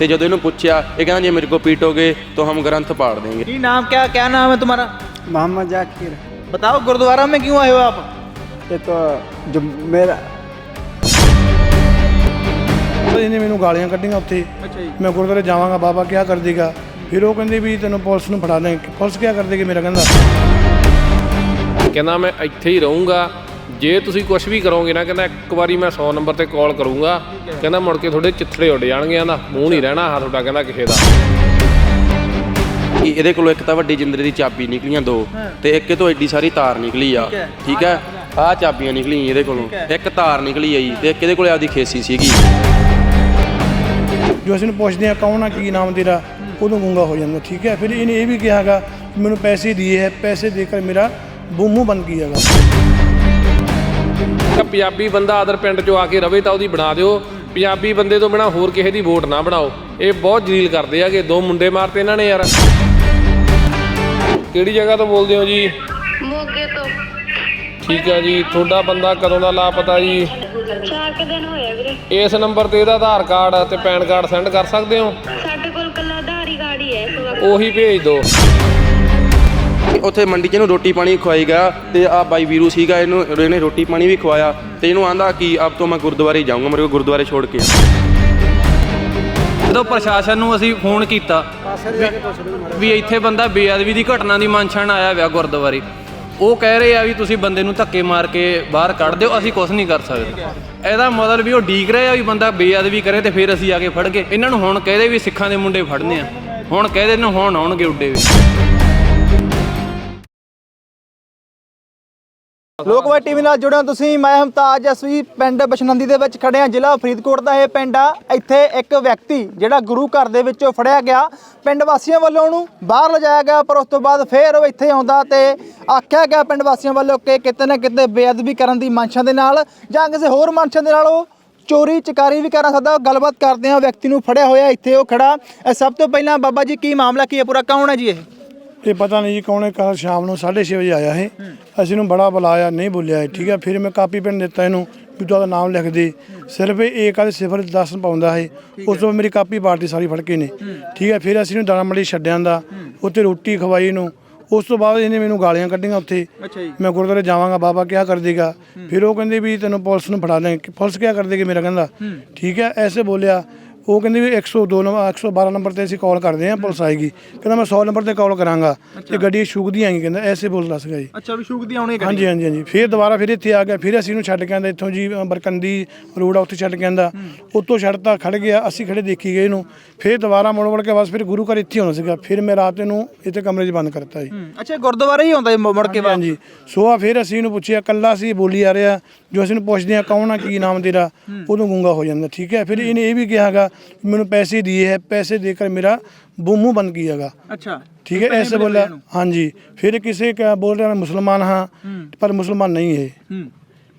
ਤੇ ਜਦੋਂ ਇਹਨੂੰ ਪੁੱਛਿਆ ਇਹ ਕਹਿੰਦਾ ਜੇ ਮੇਰੇ ਕੋ ਪੀਟੋਗੇ ਤਾਂ ਹਮ ਗ੍ਰੰਥ ਪਾੜ ਦੇਂगे जी नाम क्या क्या नाम है तुम्हारा मोहम्मद जाकिर बताओ गुरुद्वारा में क्यों आए हो आप ਇਹ ਤਾਂ ਜੋ ਮੇਰਾ ਇਹਨੇ ਮੈਨੂੰ ਗਾਲੀਆਂ ਕੱਢੀਆਂ ਉੱਥੇ। ਮੈਂ ਗੁਰਦੁਆਰੇ ਜਾਵਾਂਗਾ ਬਾਬਾ ਕਿਆ ਕਰ ਦੇਗਾ? ਫਿਰ ਉਹ ਕਹਿੰਦੇ ਵੀ ਤੈਨੂੰ ਪੁਲਿਸ ਨੂੰ ਫੜਾ ਦੇ ਪੁਲਿਸ ਕਿਆ ਕਰ ਦੇਗੀ ਮੇਰਾ ਕਹਿੰਦਾ? ਕਹਿੰਦਾ ਮੈਂ ਇੱਥੇ ਹੀ ਰਹੂੰਗਾ। ਜੇ ਤੁਸੀਂ ਕੁਝ ਵੀ ਕਰੋਗੇ ਨਾ ਕਹਿੰਦਾ ਇੱਕ ਵਾਰੀ ਮੈਂ 100 ਨੰਬਰ ਤੇ ਕਾਲ ਕਰੂੰਗਾ। ਕਹਿੰਦਾ ਮੁੜ ਕੇ ਤੁਹਾਡੇ ਚਿੱਥੜੇ ਉੱਡ ਜਾਣਗੇ ਆਂਦਾ ਮੂੰਹ ਨਹੀਂ ਰਹਿਣਾ ਆਹ ਤੁਹਾਡਾ ਕਹਿੰਦਾ ਕਿਸੇ ਦਾ। ਕਿ ਇਹਦੇ ਕੋਲੋਂ ਇੱਕ ਤਾਂ ਵੱਡੀ ਜਿੰਦਰੇ ਦੀ ਚਾਬੀ ਨਿਕਲੀਆਂ ਦੋ ਤੇ ਇੱਕ ਇਹ ਤੋਂ ਐਡੀ ਸਾਰੀ ਤਾਰ ਨਿਕਲੀ ਆ। ਠੀਕ ਹੈ। ਆਹ ਚਾਬੀਆਂ ਨਿਕਲੀਆਂ ਇਹਦੇ ਕੋਲੋਂ। ਇੱਕ ਤਾਰ ਨਿਕਲੀ ਆ ਜੀ ਤੇ ਇੱਕ ਇਹਦੇ ਕੋਲੇ ਆਪਦੀ ਖੇਸੀ ਸੀਗੀ। ਜੋ ਅਸੀਂ ਨੂੰ ਪੁੱਛਦੇ ਆ ਕੌਣ ਆ ਕੀ ਨਾਮ ਤੇਰਾ? ਉਦੋਂ ਗੁੰਗਾ ਹੋ ਜਾਂਦਾ ਠੀਕ ਹੈ? ਫਿਰ ਇਹਨੇ ਇਹ ਵੀ ਕਿਹਾਗਾ ਮੈਨੂੰ ਪੈਸੇ ਦਿਏ ਹੈ ਪੈਸੇ ਦੇ ਕੇ ਮੇਰਾ ਮੂੰਹ ਬਣ ਗਿਆ ਹੈਗਾ। ਪੰਜਾਬੀ ਬੰਦਾ ਅਦਰ ਪਿੰਡ ਚੋਂ ਆ ਕੇ ਰਵੇ ਤਾਂ ਉਹਦੀ ਬਣਾ ਦਿਓ। ਪੰਜਾਬੀ ਬੰਦੇ ਤੋਂ ਬਿਨਾ ਹੋਰ ਕਿਸੇ ਦੀ ਵੋਟ ਨਾ ਬਣਾਓ। ਇਹ ਬਹੁਤ ਜਲੀਲ ਕਰਦੇ ਆ ਕਿ ਦੋ ਮੁੰਡੇ ਮਾਰਤੇ ਇਹਨਾਂ ਨੇ ਯਾਰ। ਕਿਹੜੀ ਜਗ੍ਹਾ ਤੋਂ ਬੋਲਦੇ ਹੋ ਜੀ? ਮੋਗੇ ਤੋਂ। ਠੀਕ ਹੈ ਜੀ ਤੁਹਾਡਾ ਬੰਦਾ ਕਦੋਂ ਦਾ ਲਾਪਤਾ ਜੀ? ਚਾਰ ਕੁ ਦਿਨ ਹੋਇਆ ਵੀਰੇ। ਇਸ ਨੰਬਰ ਤੇ ਇਹਦਾ ਆਧਾਰ ਕਾਰਡ ਤੇ ਪੈਨ ਕਾਰਡ ਸੈਂਡ ਕਰ ਸਕਦੇ ਹੋ? ਸਾਡੇ ਕੋਲ ਕੱਲਾ ਆਧਾਰੀ ਕਾਰਡ ਹੀ ਹੈ ਇਸ ਵਕਤ। ਉਹੀ ਭੇਜ ਦਿਓ। ਉੱਥੇ ਮੰਡੀ 'ਚ ਇਹਨੂੰ ਰੋਟੀ ਪਾਣੀ ਖਵਾਈ ਗਿਆ ਤੇ ਆ ਬਾਈ ਵੀਰੂ ਸੀਗਾ ਇਹਨੂੰ ਇਹਨੇ ਰੋਟੀ ਪਾਣੀ ਵੀ ਖਵਾਇਆ ਤੇ ਇਹਨੂੰ ਆਂਦਾ ਕਿ ਅਬ ਤੋਂ ਮੈਂ ਗੁਰਦੁਆਰੇ ਜਾਊਂਗਾ ਮੇਰੇ ਕੋ ਗੁਰਦੁਆਰੇ ਛੋੜ ਕੇ। ਜਦੋਂ ਪ੍ਰਸ਼ਾਸਨ ਨੂੰ ਅਸੀਂ ਫੋਨ ਕੀਤਾ ਵੀ- ਇੱਥੇ ਬੰਦਾ ਬੇਅਦਬੀ ਦੀ ਘਟਨਾ ਦੀ ਮੰਛਣ ਆਇਆ ਵਿਆ ਗੁਰਦੁਆਰੇ ਉਹ ਕਹਿ ਰਹੇ ਆ ਵੀ ਤੁਸੀਂ ਬੰਦੇ ਨੂੰ ਧੱਕੇ ਮਾਰ ਕੇ ਬਾਹਰ ਕੱਢ ਦਿਓ ਅਸੀਂ ਕੁਝ ਨਹੀਂ ਕਰ ਸਕਦੇ। ਇਹਦਾ ਮਤਲਬ ਵੀ ਉਹ ਡੀਕ ਰਹੇ ਆ ਵੀ ਬੰਦਾ ਬੇਅਦਬੀ ਕਰੇ ਤੇ ਫਿਰ ਅਸੀਂ ਆ ਕੇ ਫੜ ਕੇ ਇਹਨਾਂ ਨੂੰ ਹੁਣ ਕਹਦੇ ਵੀ ਸਿੱਖਾਂ ਦੇ ਮੁੰਡੇ ਫੜਨੇ ਆ ਹੁਣ ਕਹਦੇ ਨੂੰ ਹੁਣ ਆਉਣਗੇ ਉੱਡੇ ਵੀ। ਲੋਕਵਾਈ ਟੀਵੀ ਨਾਲ ਜੁੜਿਆ ਤੁਸੀਂ, ਮੈਂ ਹਮਤਾਜ, ਅਸੀਂ ਪਿੰਡ ਬਸ਼ਨੰਦੀ ਦੇ ਵਿੱਚ ਖੜੇ ਹਾਂ, ਜ਼ਿਲ੍ਹਾ ਫਰੀਦਕੋਟ ਦਾ ਇਹ ਪਿੰਡ ਆ। ਇੱਥੇ ਇੱਕ ਵਿਅਕਤੀ ਜਿਹੜਾ ਗੁਰੂ ਘਰ ਦੇ ਵਿੱਚੋਂ ਫੜਿਆ ਗਿਆ। ਪਿੰਡ ਵਾਸੀਆਂ ਵੱਲੋਂ ਉਹਨੂੰ ਬਾਹਰ ਲਿਜਾਇਆ ਗਿਆ, ਪਰ ਉਸ ਤੋਂ ਬਾਅਦ ਫੇਰ ਉਹ ਇੱਥੇ ਆਉਂਦਾ ਤੇ ਆਖਿਆ ਗਿਆ ਪਿੰਡ ਵਾਸੀਆਂ ਵੱਲੋਂ ਕਿ ਕਿਤੇ ਨਾ ਕਿਤੇ ਬੇਅਦਬੀ ਕਰਨ ਦੀ ਮੰਸ਼ਾ ਦੇ ਨਾਲ ਜਾਂ ਕਿਸੇ ਹੋਰ ਮਨਸ਼ਾ ਦੇ ਨਾਲ ਉਹ ਚੋਰੀ ਚਕਾਰੀ ਵੀ ਕਰ ਸਕਦਾ ਗੱਲਬਾਤ ਕਰਦੇ ਹਾਂ ਵਿਅਕਤੀ ਨੂੰ ਫੜਿਆ ਹੋਇਆ ਇੱਥੇ ਉਹ ਖੜਾ। ਸਭ ਤੋਂ ਪਹਿਲਾਂ ਬਾਬਾ ਜੀ ਕੀ ਮਾਮਲਾ, ਕੀ ਹੈ, ਪੂਰਾ ਕੌਣ ਹੈ ਜੀ ਇਹ? ਇਹ ਪਤਾ ਨਹੀਂ ਜੀ ਕੌਣ ਹੈ ਕੱਲ ਸ਼ਾਮ ਨੂੰ 6:30 ਵਜੇ ਆਇਆ ਇਹ ਅਸੀਂ ਨੂੰ ਬੜਾ ਬੁਲਾਇਆ ਨਹੀਂ ਬੋਲਿਆ ਇਹ, ਠੀਕ ਹੈ। ਫਿਰ ਮੈਂ ਕਾਪੀ ਪੈਨ ਦਿੱਤਾ ਇਹਨੂੰ ਵੀ ਤੂੰ ਉਹਦਾ ਨਾਮ ਲਿਖ ਦੇ। ਸਿਰਫ ਇਹ ਕੱਲ ਸਿਫਰ 10 ਪਾਉਂਦਾ ਹੈ ਉਸ ਤੋਂ ਬਾਅਦ ਮੇਰੀ ਕਾਪੀ ਪਾਰਟੀ ਸਾਰੀ ਫੜ ਕੇ ਨੇ। ਠੀਕ ਹੈ ਫਿਰ ਅਸੀਂ ਨੂੰ ਦਾਣਾ ਮੰਡੀ ਛੱਡਿਆਂ ਦਾ। ਉੱਥੇ ਰੋਟੀ ਖਵਾਈ ਇਹਨੂੰ। ਉਸ ਤੋਂ ਬਾਅਦ ਇਹਨੇ ਮੈਨੂੰ ਗਾਲੀਆਂ ਕੱਢੀਆਂ ਉੱਥੇ। ਅੱਛਾ ਜੀ। ਮੈਂ ਗੁਰਦੁਆਰੇ ਜਾਵਾਂਗਾ ਬਾਬਾ ਕੀ ਕਰ ਦੇਗਾ। ਫਿਰ ਉਹ ਕਹਿੰਦੇ ਵੀ ਤੈਨੂੰ ਪੁਲਿਸ ਨੂੰ ਫੜਾ ਦੇ ਪੁਲਿਸ ਕੀ ਕਰ ਦੇਗੀ ਮੇਰਾ ਕਹਿੰਦਾ। ਠੀਕ ਹੈ ਐਸੇ ਬੋਲਿਆ। ਉਹ ਕਹਿੰਦੇ ਵੀ 102 ਨੰਬਰ 112 ਨੰਬਰ ਤੇ ਅਸੀਂ ਕਾਲ ਕਰਦੇ ਹਾਂ ਪੁਲਿਸ ਆਏਗੀ। ਕਹਿੰਦਾ ਮੈਂ 100 ਨੰਬਰ ਤੇ ਕਾਲ ਕਰਾਂਗਾ। ਤੇ ਗੱਡੀ ਸ਼ੁਕਦੀ ਆਏਗੀ ਕਹਿੰਦਾ ਐਸੇ ਬੋਲਦਾ ਸੀਗਾ ਜੀ ਅੱਛਾ ਵੀ ਸ਼ੂਕ ਦੀ ਆਉਣੀ ਹਾਂਜੀ ਹਾਂਜੀ ਹਾਂਜੀ। ਫਿਰ ਦੁਬਾਰਾ ਫਿਰ ਇੱਥੇ ਆ ਗਿਆ ਫਿਰ ਅਸੀਂ ਇਹਨੂੰ ਛੱਡ ਕੇ ਆਂਦਾ ਇੱਥੋਂ ਜੀ ਬਰਕੰਦੀ ਰੋਡ ਆ ਉੱਥੇ ਛੱਡ ਕੇ ਆਂਦਾ। ਉੱਤੋਂ ਛੱਡਤਾ ਖੜ ਗਿਆ ਅਸੀਂ ਖੜੇ ਦੇਖੀ ਗਏ ਇਹਨੂੰ। ਫਿਰ ਦੁਬਾਰਾ ਮੁੜ ਮੁੜ ਕੇ ਬਸ ਫਿਰ ਗੁਰੂ ਘਰ ਇੱਥੇ ਹੋਣਾ ਸੀਗਾ। ਫਿਰ ਮੈਂ ਰਾਤ ਨੂੰ ਇੱਥੇ ਕਮਰੇ 'ਚ ਬੰਦ ਕਰਤਾ ਜੀ। ਅੱਛਾ ਗੁਰਦੁਆਰਾ ਹੀ ਆਉਂਦਾ ਜੀ ਮੁੜ ਕੇ ਹਾਂਜੀ ਸੋ ਆ ਫਿਰ ਅਸੀਂ ਇਹਨੂੰ ਪੁੱਛਿਆ ਕੱਲਾ ਸੀ ਬੋਲੀ ਆ ਰਿਹਾ। ਜੋ ਅਸੀਂ ਨੂੰ ਪੁੱਛਦੇ ਆ ਕੌਣ ਆ ਕੀ ਨਾਮ ਤੇਰਾ ਉਦੋਂ ਗੁੰਗਾ ਹੋ ਜਾਂਦਾ ਠੀਕ ਹੈ? ਫਿਰ ਇਹਨੇ ਇਹ ਵੀ ਕਿਹਾਗਾ ਮੈਨੂੰ ਪੈਸੇ ਦਿਏ ਹੈ ਪੈਸੇ ਦੇ ਕਰ ਮੇਰਾ ਬੂਮੂ ਬੰਦ ਕੀਆਗਾ ਅੱਛਾ। ਠੀਕ ਹੈ ਐਸੇ ਬੋਲਿਆ ਹਾਂਜੀ। ਫਿਰ ਕਿਸੇ ਕਹ ਬੋਲ ਰਿਹਾ ਮੈਂ ਮੁਸਲਮਾਨ ਹਾਂ ਪਰ ਮੁਸਲਮਾਨ ਨਹੀਂ ਹੈ।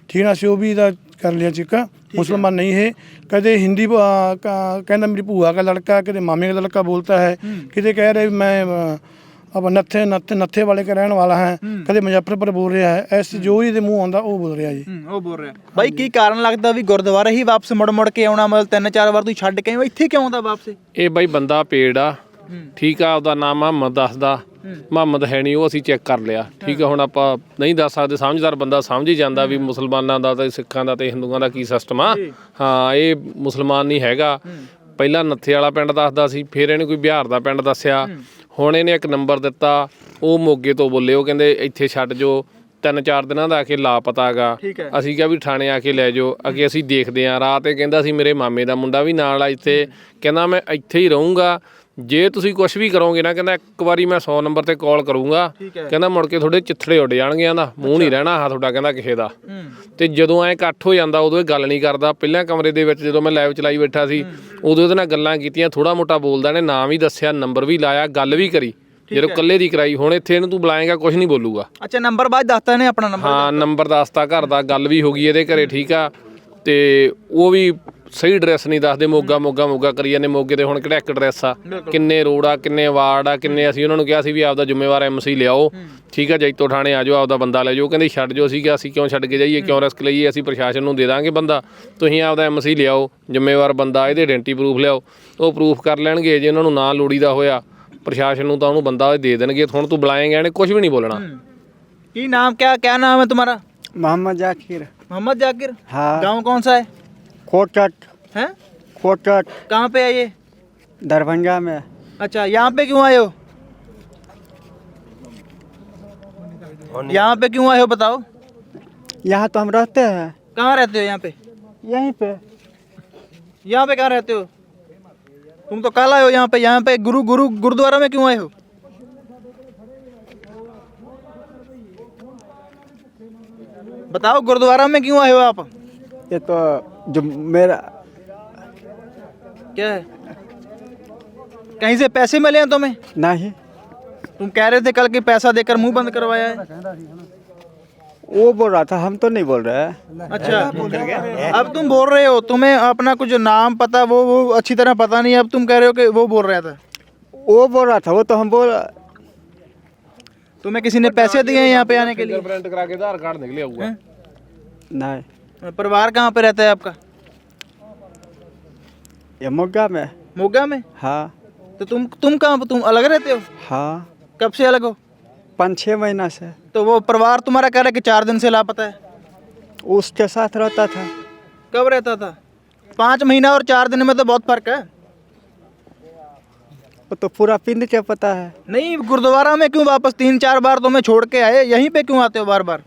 ਠੀਕ ਨਾ ਸੀ ਉਹ ਵੀ ਦਾ ਕਰ ਲਿਆ ਚਿੱਕਾ ਮੁਸਲਮਾਨ ਨਹੀਂ ਹੈ ਕਦੇ ਹਿੰਦੀ ਕਹਿੰਦਾ ਮੇਰੀ ਭੂਆ ਦਾ ਲੜਕਾ ਕਦੇ ਮਾਮੇ ਦਾ ਲੜਕਾ ਬੋਲਤਾ ਹੈ। ਕਿਤੇ ਕਹਿ ਰਿਹਾ ਮੈਂ ਅਬ ਨੱਥੇ ਨੱਥੇ ਨੱਥੇ ਵਾਲੇ ਕੇ ਰਹਿਣ ਵਾਲਾ ਹੈ। ਕਦੇ ਮੁਜ਼ੱਫਰਪੁਰ ਬੋਲ ਰਿਹਾ ਹੈ। ਐਸ ਜੋ ਹੀ ਦੇ ਮੂੰਹ ਆਉਂਦਾ ਉਹ ਬੋਲ ਰਿਹਾ ਜੀ। ਉਹ ਬੋਲ ਰਿਹਾ। ਬਾਈ ਕੀ ਕਾਰਨ ਲੱਗਦਾ ਵੀ ਗੁਰਦੁਆਰਾ ਹੀ ਵਾਪਸ ਮੁੜ ਮੁੜ ਕੇ ਆਉਣਾ? ਮਤਲਬ ਤਿੰਨ ਚਾਰ ਵਾਰ ਤੂੰ ਛੱਡ ਕੇ ਆਇਆ ਇੱਥੇ ਕਿਉਂ ਆਉਂਦਾ ਵਾਪਸ ਇਹ? ਬਾਈ ਬੰਦਾ ਪੇੜ ਆ। ਠੀਕ ਆ ਉਹਦਾ ਨਾਮ ਮੁਹੰਮਦ ਦੱਸਦਾ। ਮੁਹੰਮਦ ਹੈ ਨਹੀਂ ਉਹ ਅਸੀਂ ਚੈੱਕ ਕਰ ਲਿਆ। ਠੀਕ ਆ ਹੁਣ ਆਪਾਂ ਨਹੀਂ ਦੱਸ ਸਕਦੇ। ਸਮਝਦਾਰ ਬੰਦਾ ਸਮਝ ਹੀ ਜਾਂਦਾ ਵੀ ਮੁਸਲਮਾਨਾਂ ਦਾ ਤੇ ਸਿੱਖਾਂ ਦਾ ਤੇ ਹਿੰਦੂਆਂ ਦਾ ਕੀ ਸਿਸਟਮ ਆ। ਹਾਂ ਇਹ ਮੁਸਲਮਾਨ ਨਹੀਂ ਹੈਗਾ। ਪਹਿਲਾਂ ਨੱਥੇ ਵਾਲਾ ਪਿੰਡ ਦੱਸਦਾ ਸੀ ਫਿਰ ਇਹਨੇ ਕੋਈ ਬਿਹਾਰ ਦਾ ਪਿੰਡ ਦੱਸਿਆ। ਹੁਣ ਇਹਨੇ ਇੱਕ ਨੰਬਰ ਦਿੱਤਾ ਉਹ ਮੋਗੇ ਤੋਂ ਬੋਲੇ ਉਹ ਕਹਿੰਦੇ ਇੱਥੇ ਛੱਡ ਜੋ ਤਿੰਨ ਚਾਰ ਦਿਨਾਂ ਦਾ ਆ ਕੇ ਲਾਪਤਾ ਹੈਗਾ। ਠੀਕ ਹੈ। ਅਸੀਂ ਕਿਹਾ ਵੀ ਥਾਣੇ ਆ ਕੇ ਲੈ ਜਾਓ ਅੱਗੇ ਅਸੀਂ ਦੇਖਦੇ ਆਂ ਰਾਤ ਇਹ ਕਹਿੰਦਾ ਸੀ ਮੇਰੇ ਮਾਮੇ ਦਾ ਮੁੰਡਾ ਵੀ ਨਾਲ ਆ ਇੱਥੇ ਕਹਿੰਦਾ ਮੈਂ ਇੱਥੇ ਹੀ ਰਹੂੰਗਾ। ਜੇ ਤੁਸੀਂ ਕੁਝ ਵੀ ਕਰੋਗੇ ਨਾ ਕਹਿੰਦਾ ਇੱਕ ਵਾਰੀ ਮੈਂ 100 ਨੰਬਰ ਤੇ ਕਾਲ ਕਰੂੰਗਾ। ਕਹਿੰਦਾ ਮੁੜ ਕੇ ਤੁਹਾਡੇ ਚਿੱਥੜੇ ਉੱਡ ਜਾਣਗੇ ਆਂਦਾ ਮੂੰਹ ਨਹੀਂ ਰਹਿਣਾ ਆਹ ਤੁਹਾਡਾ ਕਹਿੰਦਾ ਕਿਸੇ ਦਾ। ਤੇ ਜਦੋਂ ਐ ਇਕੱਠ ਹੋ ਜਾਂਦਾ ਉਦੋਂ ਇਹ ਗੱਲ ਨਹੀਂ ਕਰਦਾ। ਪਹਿਲਾਂ ਕਮਰੇ ਦੇ ਵਿੱਚ ਜਦੋਂ ਮੈਂ ਲਾਈਵ ਚਲਾਈ ਬੈਠਾ ਸੀ ਉਦੋਂ ਇਹਦੇ ਨਾਲ ਗੱਲਾਂ ਕੀਤੀਆਂ ਥੋੜਾ ਮੋਟਾ ਬੋਲਦਾ ਨੇ ਨਾਮ ਹੀ ਦੱਸਿਆ ਨੰਬਰ ਵੀ ਲਾਇਆ ਗੱਲ ਵੀ ਕਰੀ। ਜਦੋਂ ਇਕੱਲੇ ਦੀ ਕਰਾਈ ਹੁਣ ਇੱਥੇ ਇਹਨੂੰ ਤੂੰ ਬੁਲਾਏਗਾ ਕੁਝ ਨਹੀਂ ਬੋਲੂਗਾ। ਅੱਛਾ ਨੰਬਰ ਬਾਅਦ ਦੱਸਤਾ ਨੇ ਆਪਣਾ ਨੰਬਰ ਹਾਂ ਨੰਬਰ ਦੱਸਤਾ ਘਰ ਦਾ ਗੱਲ ਵੀ ਹੋ ਗਈ ਇਹਦੇ ਘਰੇ ਠੀਕ ਆ। ਤੇ ਉਹ ਵੀ ਸਹੀ ਐਡਰੈਸ ਨਹੀਂ ਦੱਸਦੇ ਮੋਗਾ ਮੋਗਾ ਮੋਗਾ ਕਰੀ ਜਾਂਦੇ ਮੋਗੇ ਤੇ ਹੁਣ ਕਿਹੜਾ ਇੱਕ ਐਡਰੈਸ ਆ ਕਿੰਨੇ ਰੋਡ ਆ ਕਿੰਨੇ ਵਾਰਡ ਆ ਕਿੰਨੇ ਅਸੀਂ ਉਹਨਾਂ ਨੂੰ ਕਿਹਾ ਸੀ ਵੀ ਆਪਦਾ ਜ਼ਿੰਮੇਵਾਰ ਐਮਸੀ ਲਿਆਓ ਠੀਕ ਆ ਜੈਤੋ ਥਾਣੇ ਆ ਜਾਓ ਆਪਦਾ ਬੰਦਾ ਲੈ ਜਾਓ ਕਹਿੰਦੇ ਛੱਡ ਜਾਓ ਅਸੀਂ ਕਿਹਾ ਅਸੀਂ ਕਿਉਂ ਛੱਡ ਕੇ ਜਾਈਏ ਕਿਉਂ ਰਿਸਕ ਲਈਏ ਅਸੀਂ ਪ੍ਰਸ਼ਾਸਨ ਨੂੰ ਦੇ ਦਾਂਗੇ ਬੰਦਾ ਤੁਸੀਂ ਆਪਦਾ ਐਮਸੀ ਲਿਆਓ ਜ਼ਿੰਮੇਵਾਰ ਬੰਦਾ ਇਹਦੇ ਆਇਡੈਂਟੀ ਪ੍ਰੂਫ ਲਿਆਓ ਉਹ ਪ੍ਰੂਫ ਕਰ ਲੈਣਗੇ ਜੇ ਉਹਨਾਂ ਨੂੰ ਨਾ ਲੋੜੀਦਾ ਹੋਇਆ ਪ੍ਰਸ਼ਾਸਨ ਨੂੰ ਤਾਂ ਉਹਨੂੰ ਬੰਦਾ ਦੇ ਦੇਣਗੇ ਹੁਣ ਤੂੰ ਬੁਲਾਏਂਗਾ ਇਹਨੇ ਕੁਝ ਵੀ ਨਹੀਂ ਬੋਲਣਾ ਕੀ ਨਾਮ क्या क्या नाम है तुम्हारा मोहम्मद जाकिर मोहम्मद जाकिर हाँ गांव कौन सा है कोटक। हैं? कोटक। कहाँ पे है ये? दरभंगा में। अच्छा यहाँ पे क्यों आए हो? यहाँ पे क्यों आए हो बताओ। यहाँ तो हम रहते हैं। कहाँ रहते हो यहाँ पे? यहीं पे। यहाँ पे कहाँ रहते हो? तुम तो कल आए हो यहाँ पे यहाँ पे गुरु गुरु गुरुद्वारा में क्यों आए हो? बताओ गुरुद्वारा में क्यों आए हो आप? ये तो जो मेरा क्या है? कहीं से पैसे मिले हैं तुम्हें? नहीं। तुम कह रहे थे कल के पैसा देकर मुँह बंद करवाया है। वो बोल रहा था हम तो नहीं बोल रहे। हैं अच्छा अब तुम बोल रहे हो तुम्हें अपना कुछ नाम पता वो वो अच्छी तरह पता नहीं अब तुम कह रहे हो कि वो बोल रहा था। वो बोल रहा था वो तो हम बोल तुम्हें किसी ने पैसे दिए हैं यहाँ पे आने के लिए? आधार कार्ड निकले हुआ नहीं। परिवार कहाँ पे रहता है आपका? ये मोगा में। मोगा में? हाँ। तो तुम तुम कहाँ तुम अलग रहते हो? हाँ। कब से अलग हो? पाँच छः महीना से। तो वो परिवार तुम्हारा कह रहा है कि चार दिन से लापता है। उसके साथ रहता था। कब रहता था? पाँच महीना और चार दिन में तो बहुत फ़र्क है। वो तो पूरा पिंड के पता है। नहीं गुरुद्वारा में क्यों वापस तीन चार बार तुम्हें छोड़ के आए? यहीं पे क्यों आते हो बार बार?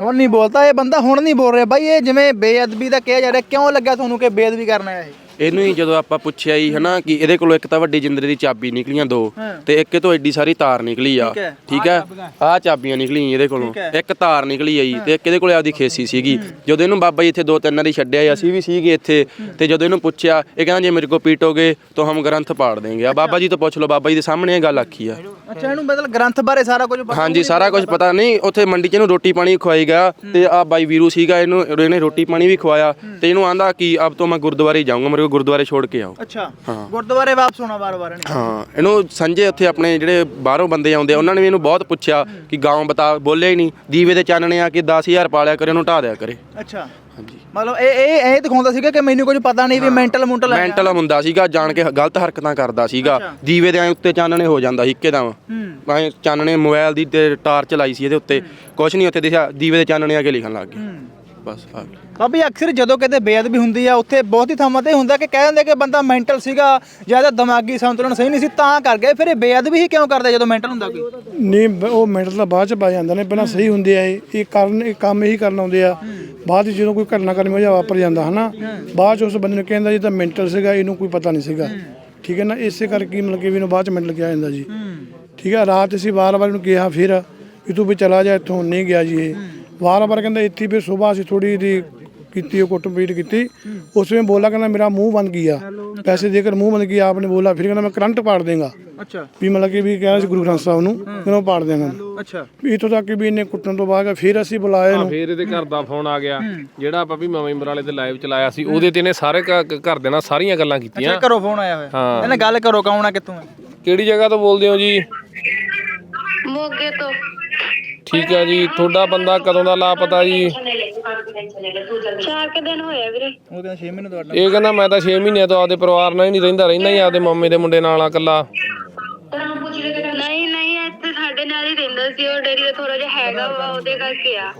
ਹੁਣ ਨਹੀਂ ਬੋਲਦਾ, ਇਹ ਬੰਦਾ ਹੁਣ ਨਹੀਂ ਬੋਲ ਰਿਹਾ। ਬਾਈ, ਇਹ ਜਿਵੇਂ ਬੇਅਦਬੀ ਦਾ ਕਿਹਾ ਜਾ ਰਿਹਾ, ਕਿਉਂ ਲੱਗਾ ਤੁਹਾਨੂੰ ਕਿ ਬੇਅਦਬੀ ਕਰਨਾ ਹੈ ਇਹ? ਇਹਨੂੰ ਹੀ ਜਦੋਂ ਆਪਾਂ ਪੁੱਛਿਆ ਹੀ ਹਨਾ ਕਿ ਇਹਦੇ ਕੋਲੋਂ ਇੱਕ ਤਾਂ ਵੱਡੀ ਜਿੰਦਰੇ ਦੀ ਚਾਬੀ ਨਿਕਲੀਆਂ ਦੋ ਤੇ ਇੱਕ ਤੋਂ ਐਡੀ ਸਾਰੀ ਤਾਰ ਨਿਕਲੀ ਆ ਠੀਕ ਹੈ। ਆਹ ਚਾਬੀਆਂ। ਨਿਕਲੀਆਂ ਇਹਦੇ ਕੋਲੋਂ। ਇੱਕ ਤਾਰ ਨਿਕਲੀ ਆ ਜੀ ਤੇ ਇੱਕ ਇਹਦੇ ਕੋਲੇ ਆਪਦੀ ਖੇਸੀ ਸੀਗੀ। ਜਦੋਂ ਇਹਨੂੰ ਬਾਬਾ ਜੀ ਇੱਥੇ ਦੋ ਤਿੰਨ ਵਾਰੀ ਛੱਡਿਆ ਅਸੀਂ ਵੀ ਸੀਗੇ ਇੱਥੇ। ਤੇ ਜਦੋਂ ਇਹਨੂੰ ਪੁੱਛਿਆ ਇਹ ਕਹਿੰਦਾ ਜੇ ਮੇਰੇ ਕੋ ਪੀਟੋਗੇ ਤਾਂ ਹਮ ਗ੍ਰੰਥ ਪਾੜ ਦੇਂਗੇ। ਆ ਬਾਬਾ ਜੀ ਤੋਂ ਪੁੱਛ ਲਓ ਬਾਬਾ ਜੀ ਦੇ ਸਾਹਮਣੇ ਇਹ ਗੱਲ ਆਖੀ ਆ। ਅੱਛਾ ਇਹਨੂੰ ਮਤਲਬ ਗ੍ਰੰਥ ਬਾਰੇ ਸਾਰਾ ਕੁਝ ਪਤਾ ਹਾਂਜੀ ਸਾਰਾ ਕੁਝ ਪਤਾ ਨਹੀਂ ਉੱਥੇ ਮੰਡੀ 'ਚ ਇਹਨੂੰ ਰੋਟੀ ਪਾਣੀ ਖਵਾਈ ਗਿਆ ਤੇ ਆ ਬਾਈ ਵੀਰੂ ਸੀਗਾ ਇਹਨੂੰ ਇਹਨੇ ਰੋਟੀ ਪਾਣੀ ਵੀ ਖਵਾਇਆ ਤੇ ਇਹਨੂੰ ਆਂਦਾ ਕਿ ਅਬ ਤੋਂ ਮੈਂ ਗੁਰਦੁਆਰੇ ਜਾਊਂਗਾ ਮੇਰੇ ਗੁਰਦੁਆਰੇ ਛੋੜ ਕੇ ਆਓ। ਅੱਛਾ। ਗੁਰਦੁਆਰੇ ਵਾਪਸ ਹੋਣਾ ਬਾਰ-ਬਾਰ ਇਹਨੇ ਹਾਂ ਇਹਨੂੰ ਸੰਜੇ ਉੱਥੇ ਆਪਣੇ ਜਿਹੜੇ ਬਾਹਰੋਂ ਬੰਦੇ ਆਉਂਦੇ ਆ ਉਹਨਾਂ ਨੇ ਵੀ ਇਹਨੂੰ ਬਹੁਤ ਪੁੱਛਿਆ ਕਿ ਗਾਉਂ ਬਤਾ ਬੋਲਿਆ ਹੀ ਨਹੀਂ। ਦੀਵੇ ਦੇ ਚਾਨਣੇ ਆ ਕਿ 10000 ਪਾਲਿਆ ਕਰੇ ਉਹਨੂੰ ਢਾ ਦਿਆ ਕਰੇ। ਅੱਛਾ। ਹਾਂਜੀ। ਮਤਲਬ ਇਹ ਇਹ ਇਹ ਦਿਖਾਉਂਦਾ ਸੀਗਾ ਕਿ ਮੈਨੂੰ ਕੁਝ ਪਤਾ ਨਹੀਂ ਵੀ ਮੈਂਟਲ ਮੁੰਟਲ ਹੈ ਮੈਂਟਲ ਹੁੰਦਾ ਸੀਗਾ ਜਾਣ ਕੇ ਗਲਤ ਹਰਕਤਾਂ ਕਰਦਾ ਸੀਗਾ। ਦੀਵੇ ਦੇ ਐ ਉੱਤੇ ਚਾਨਣੇ ਹੋ ਜਾਂਦਾ ਸੀ ਇੱਕਦਮ। ਐ ਚਾਨਣੇ ਮੋਬਾਈਲ ਦੀ ਤੇ ਟਾਰਚ ਲਾਈ ਸੀ ਇਹਦੇ ਉੱਤੇ। ਕੁਝ ਨਹੀਂ ਉੱਥੇ ਦਿਖਿਆ ਦੀਵੇ ਦੇ ਚਾਨਣੇ ਆ ਕੇ ਲਿਖਣ ਲੱਗ ਗਏ। ਬਸ ਆ। ਬਾਬੀ ਅਕਸਰ ਜਦੋਂ ਕਿਤੇ ਬੇਅਦਬੀ ਹੁੰਦੀ ਆ ਉੱਥੇ ਬਹੁਤ ਹੀ ਥਾਵਾਂ ਤੇ ਹੁੰਦਾ ਕਿ ਕਹਿ ਦਿੰਦੇ ਕਿ ਬੰਦਾ ਮੈਂਟਲ ਸੀਗਾ ਜਾਂ ਇਹਦਾ ਦਿਮਾਗੀ ਸੰਤੁਲਨ ਸਹੀ ਨਹੀਂ ਸੀ ਤਾਂ ਕਰ ਗਏ। ਫਿਰ ਇਹ ਬੇਅਦਬੀ ਹੀ ਕਿਉਂ ਕਰਦੇ ਜਦੋਂ ਮੈਂਟਲ ਹੁੰਦਾ ਕੋਈ? ਨਹੀਂ ਬ- ਉਹ ਮੈਂਟਲ ਤਾਂ ਬਾਅਦ ਚ ਪਾ ਜਾਂਦੇ ਨੇ ਪਹਿਲਾਂ ਸਹੀ ਹੁੰਦੇ ਆ ਇਹ। ਇਹ ਕਰਨ ਇਹ ਕੰਮ ਇਹੀ ਕਰਨ ਆਉਂਦੇ ਆ। ਬਾਅਦ 'ਚ ਜਦੋਂ ਕੋਈ ਘਟਨਾ ਕਰਮੀ ਹੋ ਜਾ ਵਾਪਰ ਜਾਂਦਾ ਹਨਾ? ਬਾਅਦ ਚ ਉਸ ਬੰਦੇ ਨੂੰ ਕਹਿੰਦਾ ਜੀ ਤਾਂ ਮੈਂਟਲ ਸੀਗਾ ਇਹਨੂੰ ਕੋਈ ਪਤਾ ਨਹੀਂ ਸੀਗਾ। ਠੀਕ ਹੈ ਨਾ? ਇਸੇ ਕਰਕੇ ਹੀ ਮਤਲਬ ਕਿ ਵੀ ਇਹਨੂੰ ਬਾਅਦ ਚ ਮੈਂਟਲ ਕਿਹਾ ਜਾਂਦਾ ਜੀ। ਠੀਕ ਹੈ? ਰਾਤ ਅਸੀਂ ਵਾਰ-ਵਾਰ ਇਹਨੂੰ ਕਿਹਾ ਫਿਰ ਕਿ ਤੂੰ ਵੀ ਚਲਾ ਜਾ ਇੱਥੋਂ ਨਹੀਂ ਗਿਆ ਜੀ ਇਹ। ਵਾਰ-ਵਾਰ ਕਹਿੰਦਾ ਇੱਥੇ ਫਿਰ ਸਵੇਰ ਅਸੀਂ ਥੋੜੀ ਦੀ ਕੀਤੀ ਉਹ ਕੁੱਟਪੀਟ ਕੀਤੀ। ਉਸ ਵਿੱਚ ਬੋਲਾ ਕਹਿੰਦਾ ਮੇਰਾ ਮੂੰਹ ਬੰਦ ਗਿਆ। ਪੈਸੇ ਦੇ ਕੇ ਮੂੰਹ ਬੰਦ ਕੀਤਾ ਆਪਨੇ ਬੋਲਾ ਫਿਰ ਕਹਿੰਦਾ ਮੈਂ ਕਰੰਟ ਪਾੜ ਦੇਗਾ ਅੱਛਾ। ਵੀ ਮਤਲਬ ਕਿ ਵੀ ਕਹਿਣਾ ਸੀ ਗੁਰੂ ਗ੍ਰੰਥ ਸਾਹਿਬ ਨੂੰ ਕਹਿੰਦਾ ਉਹ ਪਾੜ ਦਿਆਂਗਾ। ਅੱਛਾ। ਵੀ ਇੱਥੋਂ ਤੱਕ ਵੀ ਇਹਨੇ ਕੁੱਟਣ ਤੋਂ ਬਾਅਦ ਫਿਰ ਅਸੀਂ ਬੁਲਾਇਆ ਇਹਨੂੰ। ਫੇਰ ਇਹਦੇ ਘਰ ਦਾ ਫੋਨ ਆ ਗਿਆ। ਜਿਹੜਾ ਆਪਾਂ ਵੀ ਮੈਂਬਰ ਵਾਲੇ ਤੇ ਲਾਈਵ ਚਲਾਇਆ ਸੀ ਉਹਦੇ ਤੇ ਇਹਨੇ ਸਾਰੇ ਘਰ ਦੇ ਨਾਲ ਸਾਰੀਆਂ ਗੱਲਾਂ ਕੀਤੀਆਂ। ਅੱਛਾ ਘਰੋਂ ਫੋਨ ਆਇਆ ਹੋਇਆ। ਹਾਂ। ਇਹਨੇ ਗੱਲ ਕਰੋ ਕੌਣ ਆ ਕਿੱਥੋਂ ਹੈ ਕਿਹੜੀ ਜਗ੍ਹਾ ਤੋਂ ਬੋਲਦੇ ਹੋ ਜੀ? ਮੋਗੇ ਤੋਂ। ਠੀਕ ਹੈ ਜੀ ਤੁਹਾਡਾ ਬੰਦਾ ਕਦੋਂ ਦਾ ਲਾਪਤਾ ਜੀ? ਚਾਰ ਕੁ ਦਿਨ ਹੋਇਆ ਵੀਰੇ। ਉਹ ਕਹਿੰਦਾ 6 ਮਹੀਨੇ ਤੁਹਾਡਾ ਇਹ ਕਹਿੰਦਾ ਮੈਂ ਤਾਂ 6 ਮਹੀਨਿਆਂ ਤੋਂ ਆਪਦੇ ਪਰਿਵਾਰ ਨਾਲ ਹੀ ਨਹੀਂ ਰਹਿੰਦਾ ਰਹਿੰਦਾ ਹੀ ਆਪਦੇ ਮੰਮੇ ਦੇ ਮੁੰਡੇ ਨਾਲ ਆ ਇਕੱਲਾ। ਨਹੀਂ ਨਹੀਂ ਇੱਥੇ ਸਾਡੇ ਨਾਲ ਹੀ ਰਹਿੰਦਾ ਸੀ ਉਹ ਡੇਰੀ ਦਾ ਥੋੜਾ ਜਿਹਾ ਹੈਗਾ ਵਾ ਉਹਦੇ ਕਰਕੇ ਆ।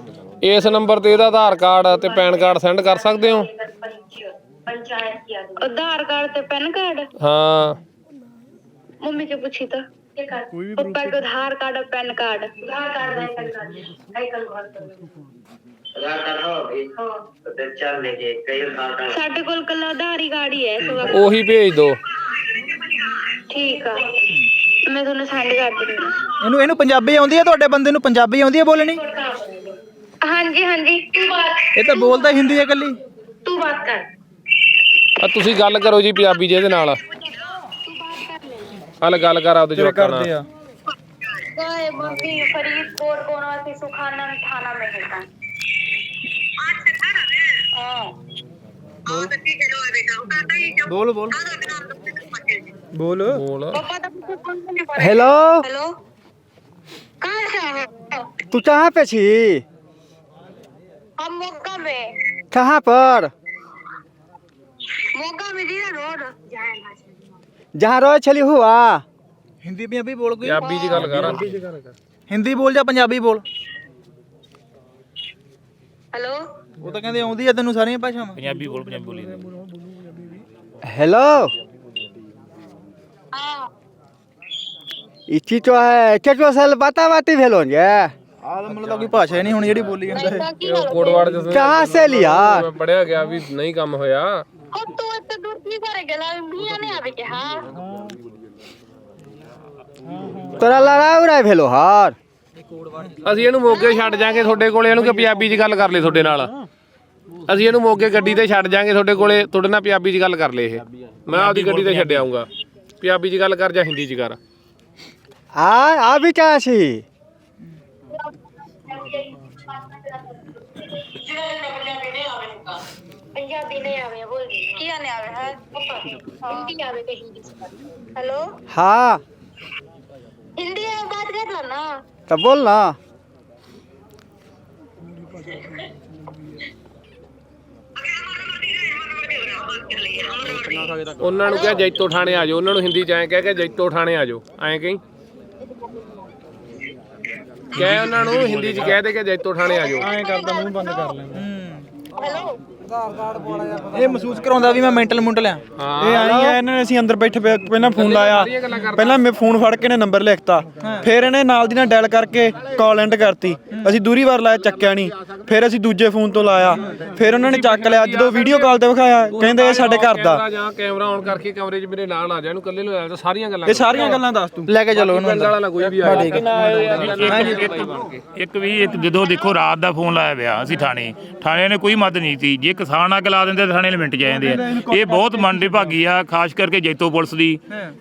ਇਸ ਨੰਬਰ ਤੇ ਇਹਦਾ ਆਧਾਰ ਕਾਰਡ ਤੇ ਪੈਨ ਕਾਰਡ ਸੈਂਡ ਕਰ ਸਕਦੇ ਹੋ? ਆਧਾਰ ਕਾਰਡ ਤੇ ਪੈਨ ਕਾਰਡ? ਹਾਂ। मम्मी से पूछी तो पप्पा के आधार कार्ड और PAN card Aadhaar card PAN card ਸਾਡੇ ਕੋਲ ਕੱਲਾ ਆਧਾਰ ਹੀ ਕਾਰਡ ਹੀ ਹੈ ਇਸ ਵਕਤ ਉਹੀ ਭੇਜ ਦਿਓ ਠੀਕ ਆ ਮੈਂ ਤੁਹਾਨੂੰ ਸੈਂਡ ਕਰ ਦਿੰਦੀ ਹਾਂ। ਇਹਨੂੰ ਇਹਨੂੰ ਪੰਜਾਬੀ ਆਉਂਦੀ ਹੈ ਤੁਹਾਡੇ ਬੰਦੇ ਨੂੰ ਪੰਜਾਬੀ ਆਉਂਦੀ ਹੈ ਬੋਲਣੀ ਹਾਂਜੀ ਹਾਂਜੀ ਤੂੰ ਬਾਤ ਇਹ ਤਾਂ ਬੋਲਦਾ ਹਿੰਦੀ ਹੈ ਇਕੱਲੀ ਤੂੰ ਬਾਤ ਕਰ ਆ ਤੁਸੀਂ ਗੱਲ ਕਰੋ ਜੀ ਪੰਜਾਬੀ ਜਿਹਦੇ ਨਾਲ ਹਲ ਗੱਲ ਕਰ ਆਪਦੇ ਜਵਾਕਾਂ ਨਾਲ ਆ ਗਏ ਮੰਮੀ ਫਰੀਦਕੋਟ ਕੋਨਵਾਸੀ ਸੁਖਾਨੰਦ ਥਾਣਾ में है ਬੋਲ ਬੋਲ ਬੋਲ पापा तो कुछ कौन नहीं पड़े हेलो हेलो कहाँ से आए हो? तू कहाँ पे छी हम मोगा में कहाँ पर मोगा में जीरा रोड जहाँ रहे छली हुआ ਹਿੰਦੀ ਪੰਜਾਬੀ ਬੋਲ ਕੋਈ ਪੰਜਾਬੀ 'ਚ ਗੱਲ ਕਰ ਹਿੰਦੀ ਬੋਲ ਜਾਂ ਪੰਜਾਬੀ ਬੋਲ हेलो ਉਹ ਤਾਂ ਕਹਿੰਦੇ ਆਉਂਦੀ ਆ ਤੈਨੂੰ ਸਾਰੀਆਂ ਭਾਸ਼ਾਵਾਂ हेलो हाँ इची तो है केटो साल बाता बाती भेलो ये ਆਹ ਤਾਂ ਮਤਲਬ ਕੋਈ ਭਾਸ਼ਾ ਹੀ ਨਹੀਂ ਹੁਣ ਜਿਹੜੀ ਬੋਲੀ ਜਾਂਦਾ ਹੈ ऐसा की ਕੋਟਵਾੜ ਜਿਸ कहाँ से लिया ਪੜਿਆ ਗਿਆ ਵੀ ਨਹੀਂ ਕੰਮ ਹੋਇਆ কত একটা দুর্নীতি ਫੇਲੋ ਹਾਰ। ਅਸੀਂ ਇਹਨੂੰ ਮੋਗੇ ਛੱਡ ਜਾਾਂਗੇ ਤੁਹਾਡੇ ਕੋਲੇ ਇਹਨੂੰ ਪੰਜਾਬੀ 'ਚ ਗੱਲ ਕਰ ਲਈ ਤੁਹਾਡੇ ਨਾਲ। ਅਸੀਂ ਇਹਨੂੰ ਮੋਗੇ ਗੱਡੀ ਤੇ ਛੱਡ ਜਾਾਂਗੇ ਤੁਹਾਡੇ ਕੋਲੇ ਤੁਹਾਡੇ ਨਾਲ ਪੰਜਾਬੀ 'ਚ ਗੱਲ ਕਰ ਲਈ ਇਹ। ਮੈਂ ਆਪਦੀ ਗੱਡੀ ਤੇ ਛੱਡ ਆਉਂਗਾ ਪੰਜਾਬੀ 'ਚ ਗੱਲ ਕਰ ਜਾਂ ਹਿੰਦੀ 'ਚ ਕਰ। ਆ ਆ ਵੀ ਕਿਆ पंजाबी नहीं आवे बोल क्या नहीं आवे है हिंदी आवे के हिंदी हेलो हाँ हिंदी में बात कर लो ना तो बोल ना ਉਹਨਾਂ ਨੂੰ ਕਿਹਾ ਜੈਤੋ ਥਾਣੇ ਆ ਜਾਓ ਉਹਨਾਂ ਨੂੰ ਹਿੰਦੀ 'ਚ ਐਂ ਕਹਿ ਕੇ ਜੈਤੋ ਥਾਣੇ ਆ ਜਾਓ ਐਂ ਕਹੀਂ ਕਹਿ ਉਹਨਾਂ ਨੂੰ ਹਿੰਦੀ 'ਚ ਕਹਿ ਦੇ ਕਿ ਜੈਤੋ ਥਾਣੇ ਆ ਜਾਓ हेलो ਇਹ ਮਹਿਸੂਸ ਕਰਾਉਂਦਾ ਵੀ ਮੈਂ ਮੈਂਟਲ ਮੁੰਟਲ ਆ। ਇਹ ਆਈ ਆ ਇਹਨਾਂ ਨੇ ਅਸੀਂ ਅੰਦਰ ਬੈਠੇ ਪਏ ਪਹਿਲਾਂ ਫੋਨ ਲਾਇਆ। ਪਹਿਲਾਂ ਮੈਂ ਫੋਨ ਫੜ ਕੇ ਇਹਨੇ ਨੰਬਰ ਲਿਖਤਾ। ਫਿਰ ਇਹਨੇ ਨਾਲ ਦੀ ਨਾਲ ਡਾਇਲ ਕਰਕੇ ਕਾਲ ਐਂਡ ਕਰਤੀ। ਅਸੀਂ ਦੂਰੀ ਵਾਰ ਲਾਇਆ ਚੱਕਿਆ ਨਹੀਂ। ਫਿਰ ਅਸੀਂ ਦੂਜੇ ਫੋਨ ਤੋਂ ਲਾਇਆ। ਫਿਰ ਉਹਨਾਂ ਨੇ ਚੱਕ ਲਿਆ। ਜਦੋਂ ਵੀਡੀਓ ਕਾਲ ਤੇ ਵਿਖਾਇਆ। ਕਹਿੰਦੇ ਇਹ ਸਾਡੇ ਘਰ ਦਾ। ਕੈਮਰਾ ਜਾਂ ਕੈਮਰਾ ਆਨ ਕਰਕੇ ਕਮਰੇ 'ਚ ਮੇਰੇ ਨਾਲ ਆ ਜਾ ਇਹਨੂੰ ਇਕੱਲੇ ਨੂੰ ਆ ਜਾ ਸਾਰੀਆਂ ਗੱਲਾਂ ਇਹ ਸਾਰੀਆਂ ਗੱਲਾਂ ਦੱਸ ਤੂੰ। ਲੈ ਕੇ ਚਲੋ ਉਹਨੂੰ ਪਿੰਡ ਵਾਲਾ ਨਾ ਕੋਈ ਵੀ ਆ ਇੱਕ ਵੀ ਇੱਕ ਜਦੋਂ ਦੇਖੋ ਰਾਤ ਦਾ ਫੋਨ ਲਾਇਆ ਪਿਆ ਅਸੀਂ ਥਾਣੇ। ਥਾਣੇ ਨੇ ਕੋਈ ਮਦਦ ਨਹੀਂ ਕੀਤੀ। ਜੇ ਕਿਸਾਨ ਅੱਗ ਲਾ ਦਿੰਦੇ ਤਾਂ ਥਾਣੇ ਲਿਮਿਟ ਆ ਜਾਂਦੇ ਆ। ਇਹ ਬਹੁਤ ਮੰਦੇ ਭਾਗੀ ਆ ਖਾਸ ਕਰਕੇ ਜੈਤੋ ਪੁਲਿਸ ਦੀ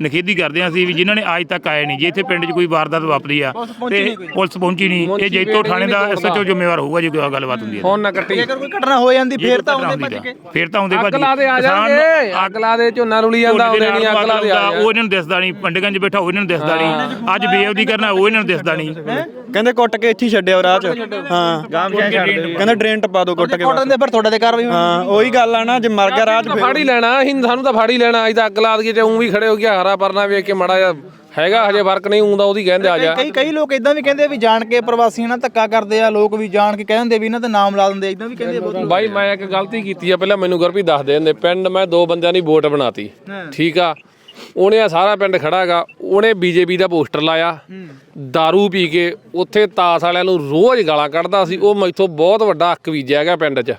ਨਖੇਦੀ ਕਰਦੇ ਆ ਅਸੀਂ ਵੀ ਜਿਨ੍ਹਾਂ ਨੇ ਅੱਜ ਤੱਕ ਆਏ ਨਹੀਂ। ਜੇ ਇੱਥੇ ਪਿੰਡ 'ਚ ਕੋਈ ਵਾਰਦਾਤ ਵਾਪਰੀ ਆ ਤੇ ਪੁਲਿਸ ਪਹੁੰਚੀ ਨਹੀਂ। ਇਹ ਜੈਤੋ ਥਾਣੇ ਦਾ ਐਸਐਚਓ ਜ਼ਿੰਮੇਵਾਰ ਹੋਊਗਾ ਜੇ ਕੋਈ ਗੱਲਬਾਤ ਹੁੰਦੀ ਹੈ ਫੋਨ ਨਾ ਕੱਟੀ। ਜੇਕਰ ਕੋਈ ਘਟਨਾ ਹੋ ਜਾਂਦੀ ਫੇਰ ਤਾਂ ਆਉਂਦੇ ਭੱਜ ਕੇ। ਫੇਰ ਤਾਂ ਆਉਂਦੇ ਅੱਗ ਭਾਜੀ ਲਾ ਦੇ ਆ ਜਾਣਗੇ। ਅੱਗ ਲਾ ਦੇ ਝੋਨਾ ਰੁਲੀ ਜਾਂਦਾ ਆਉਂਦੇ ਨਹੀਂ ਅੱਗ ਲਾ ਦੇ ਆ ਉਹ ਇਹਨਾਂ ਨੂੰ ਦਿਸਦਾ ਨਹੀਂ ਪੰਡਗਾਂ 'ਚ ਬੈਠਾ ਉਹ ਇਹਨਾਂ ਨੂੰ ਦਿਸਦਾ ਨਹੀਂ। ਅੱਜ ਬੇਅਬਦੀ ਕਰਨਾ ਉਹ ਇਹਨਾਂ ਨੂੰ ਦਿਸਦਾ ਨਹੀਂ। ਕਹਿੰਦੇ ਕੁੱਟ ਕੇ ਇੱਥੇ ਹੀ ਛੱਡਿਆ ਰਾਹ 'ਚ। ਹਾਂ। ਕਹਿੰਦੇ ਡਰੇਨ ਟਪਾ ਦਿਓ ਕੁੱਟ ਕੇ ਕੋਟਨ ਦੇ ਫਿਰ ਤੁਹਾਡੇ ਤੇ ਕਾਰਵਾਈ ਹੋਣੀ। ਹਾਂ ਉਹੀ ਗੱਲ ਆ ਨਾ ਜੇ ਮਰ ਗਿਆ ਰਾਹ 'ਚ ਫਿਰ ਫੜ ਹੀ ਲੈਣਾ ਅਸੀਂ ਸਾਨੂੰ ਤਾਂ ਫੜ ਹੀ ਲੈਣਾ ਅਸੀਂ ਤਾਂ ਅੱਗ ਲਾ ਦਈਏ ਤੇ ਉਂ ਵੀ ਖੜੇ ਹੋ ਗਿਆ ਹਰਾ ਪਰਨਾ ਵੇਖ ਕੇ ਮੜਾ ਜਾ ਹੈਗਾ ਹਜੇ ਫ਼ਰਕ ਨਹੀਂ ਹੁੰਦਾ ਉਹਦੀ ਕਹਿੰਦੇ ਆ ਜਾ। ਕਈ ਕਈ ਲੋਕ ਇਦਾਂ ਵੀ ਕਹਿੰਦੇ ਆ ਵੀ ਜਾਣ ਕੇ ਪ੍ਰਵਾਸੀਆਂ ਨਾਲ ਧੱਕਾ ਕਰਦੇ ਆ ਲੋਕ ਵੀ ਜਾਣ ਕੇ ਕਹਿ ਦਿੰਦੇ ਵੀ ਇਹਨਾਂ ਤੇ ਨਾਮ ਲਾ ਦਿੰਦੇ ਇਦਾਂ ਵੀ ਕਹਿੰਦੇ ਆ ਬਹੁਤ ਲੋਕ। ਬਾਈ ਮੈਂ ਇੱਕ ਗਲਤੀ ਕੀਤੀ ਆ ਪਹਿਲਾਂ ਮੈਨੂੰ ਗੁਰਪ੍ਰੀਤ ਦੱਸ ਦੇ ਦਿੰਦੇ ਪਿੰਡ ਮੈਂ ਦੋ ਬੰਦਿਆਂ ਦੀ ਵੋਟ ਬਣਾਤੀ। ਠੀਕ ਆ ਉਹਨੇ ਆ ਸਾਰਾ ਪਿੰਡ ਖੜਾ ਹੈਗਾ ਉਹਨੇ ਬੀਜੇਪੀ ਦਾ ਪੋਸਟਰ ਲਾਇਆ दारू ਪੀ ਕੇ ਉੱਥੇ ਤਾਸ ਵਾਲਿਆਂ ਨੂੰ ਰੋਜ਼ ਗਾਲਾਂ ਕੱਢਦਾ ਸੀ ਉਹ ਮੈਥੋਂ ਬਹੁਤ ਵੱਡਾ ਹੱਕ ਬੀਜਿਆ ਹੈਗਾ ਪਿੰਡ 'ਚ।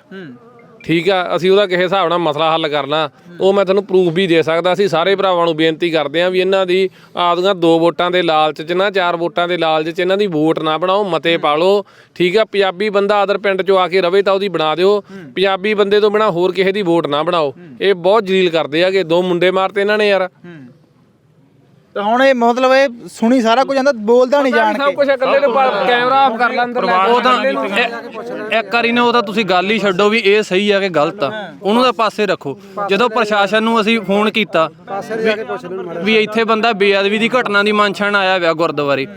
ਠੀਕ ਆ, ਅਸੀਂ ਉਹਦਾ ਕਿਸੇ ਹਿਸਾਬ ਨਾਲ ਮਸਲਾ ਹੱਲ ਕਰਨਾ। ਉਹ ਮੈਂ ਤੁਹਾਨੂੰ ਪ੍ਰੂਫ ਵੀ ਦੇ ਸਕਦਾ। ਸੀ ਸਾਰੇ ਭਰਾਵਾਂ ਨੂੰ ਬੇਨਤੀ ਕਰਦੇ ਆ ਵੀ ਇਹਨਾਂ ਦੀ ਆਪਦੀਆਂ ਦੋ ਵੋਟਾਂ ਦੇ ਲਾਲਚ 'ਚ ਨਾ, ਚਾਰ ਵੋਟਾਂ ਦੇ ਲਾਲਚ 'ਚ ਇਹਨਾਂ ਦੀ ਵੋਟ ਨਾ ਬਣਾਓ, ਮਤੇ ਪਾ ਲਓ। ਠੀਕ ਆ, ਪੰਜਾਬੀ ਬੰਦਾ ਆਦਰ ਪਿੰਡ 'ਚੋਂ ਆ ਕੇ ਰਵੇ ਤਾਂ ਉਹਦੀ ਬਣਾ ਦਿਓ। ਪੰਜਾਬੀ ਬੰਦੇ ਤੋਂ ਬਿਨਾ ਹੋਰ ਕਿਸੇ ਦੀ ਵੋਟ ਨਾ ਬਣਾਓ। ਇਹ ਬਹੁਤ ਜਲੀਲ ਕਰਦੇ ਆਗੇ ਦੋ ਮੁੰਡੇ ਮਾਰਤੇ ਇਹਨਾਂ ਨੇ ਯਾਰ। ਤਾਂ ਹੁਣ ਇਹ ਮਤਲਬ ਇਹ ਸੁਣੀ ਸਾਰਾ ਕੁਝ ਜਾਂਦਾ ਬੋਲਦਾ ਨਹੀਂ ਜਾਣ ਸਭ ਕੇ। ਕੁਝ ਇਕੱਲੇ ਨੂੰ ਪਾ- ਕੈਮਰਾ ਆਫ ਕਰ ਲੈ ਅੰਦਰ ਲੈ ਉਹ ਤਾਂ ਇੱਕ- ਇੱਕ ਵਾਰੀ ਨੇ ਉਹ ਤਾਂ ਤੁਸੀਂ ਗੱਲ ਹੀ ਛੱਡੋ ਵੀ ਇਹ ਸਹੀ ਆ ਕਿ ਗਲਤ ਆ। ਉਹਨੂੰ ਤਾਂ ਪਾਸੇ ਰੱਖੋ। ਜਦੋਂ ਪ੍ਰਸ਼ਾਸਨ ਨੂੰ ਅਸੀਂ ਫੋਨ ਕੀਤਾ ਵੀ- ਵੀ ਇੱਥੇ ਬੰਦਾ ਬੇਅਦਬੀ ਦੀ ਘਟਨਾ ਦੀ ਮੰਛਣ ਆਇਆ ਵਿਆ ਗੁਰਦੁਆਰੇ।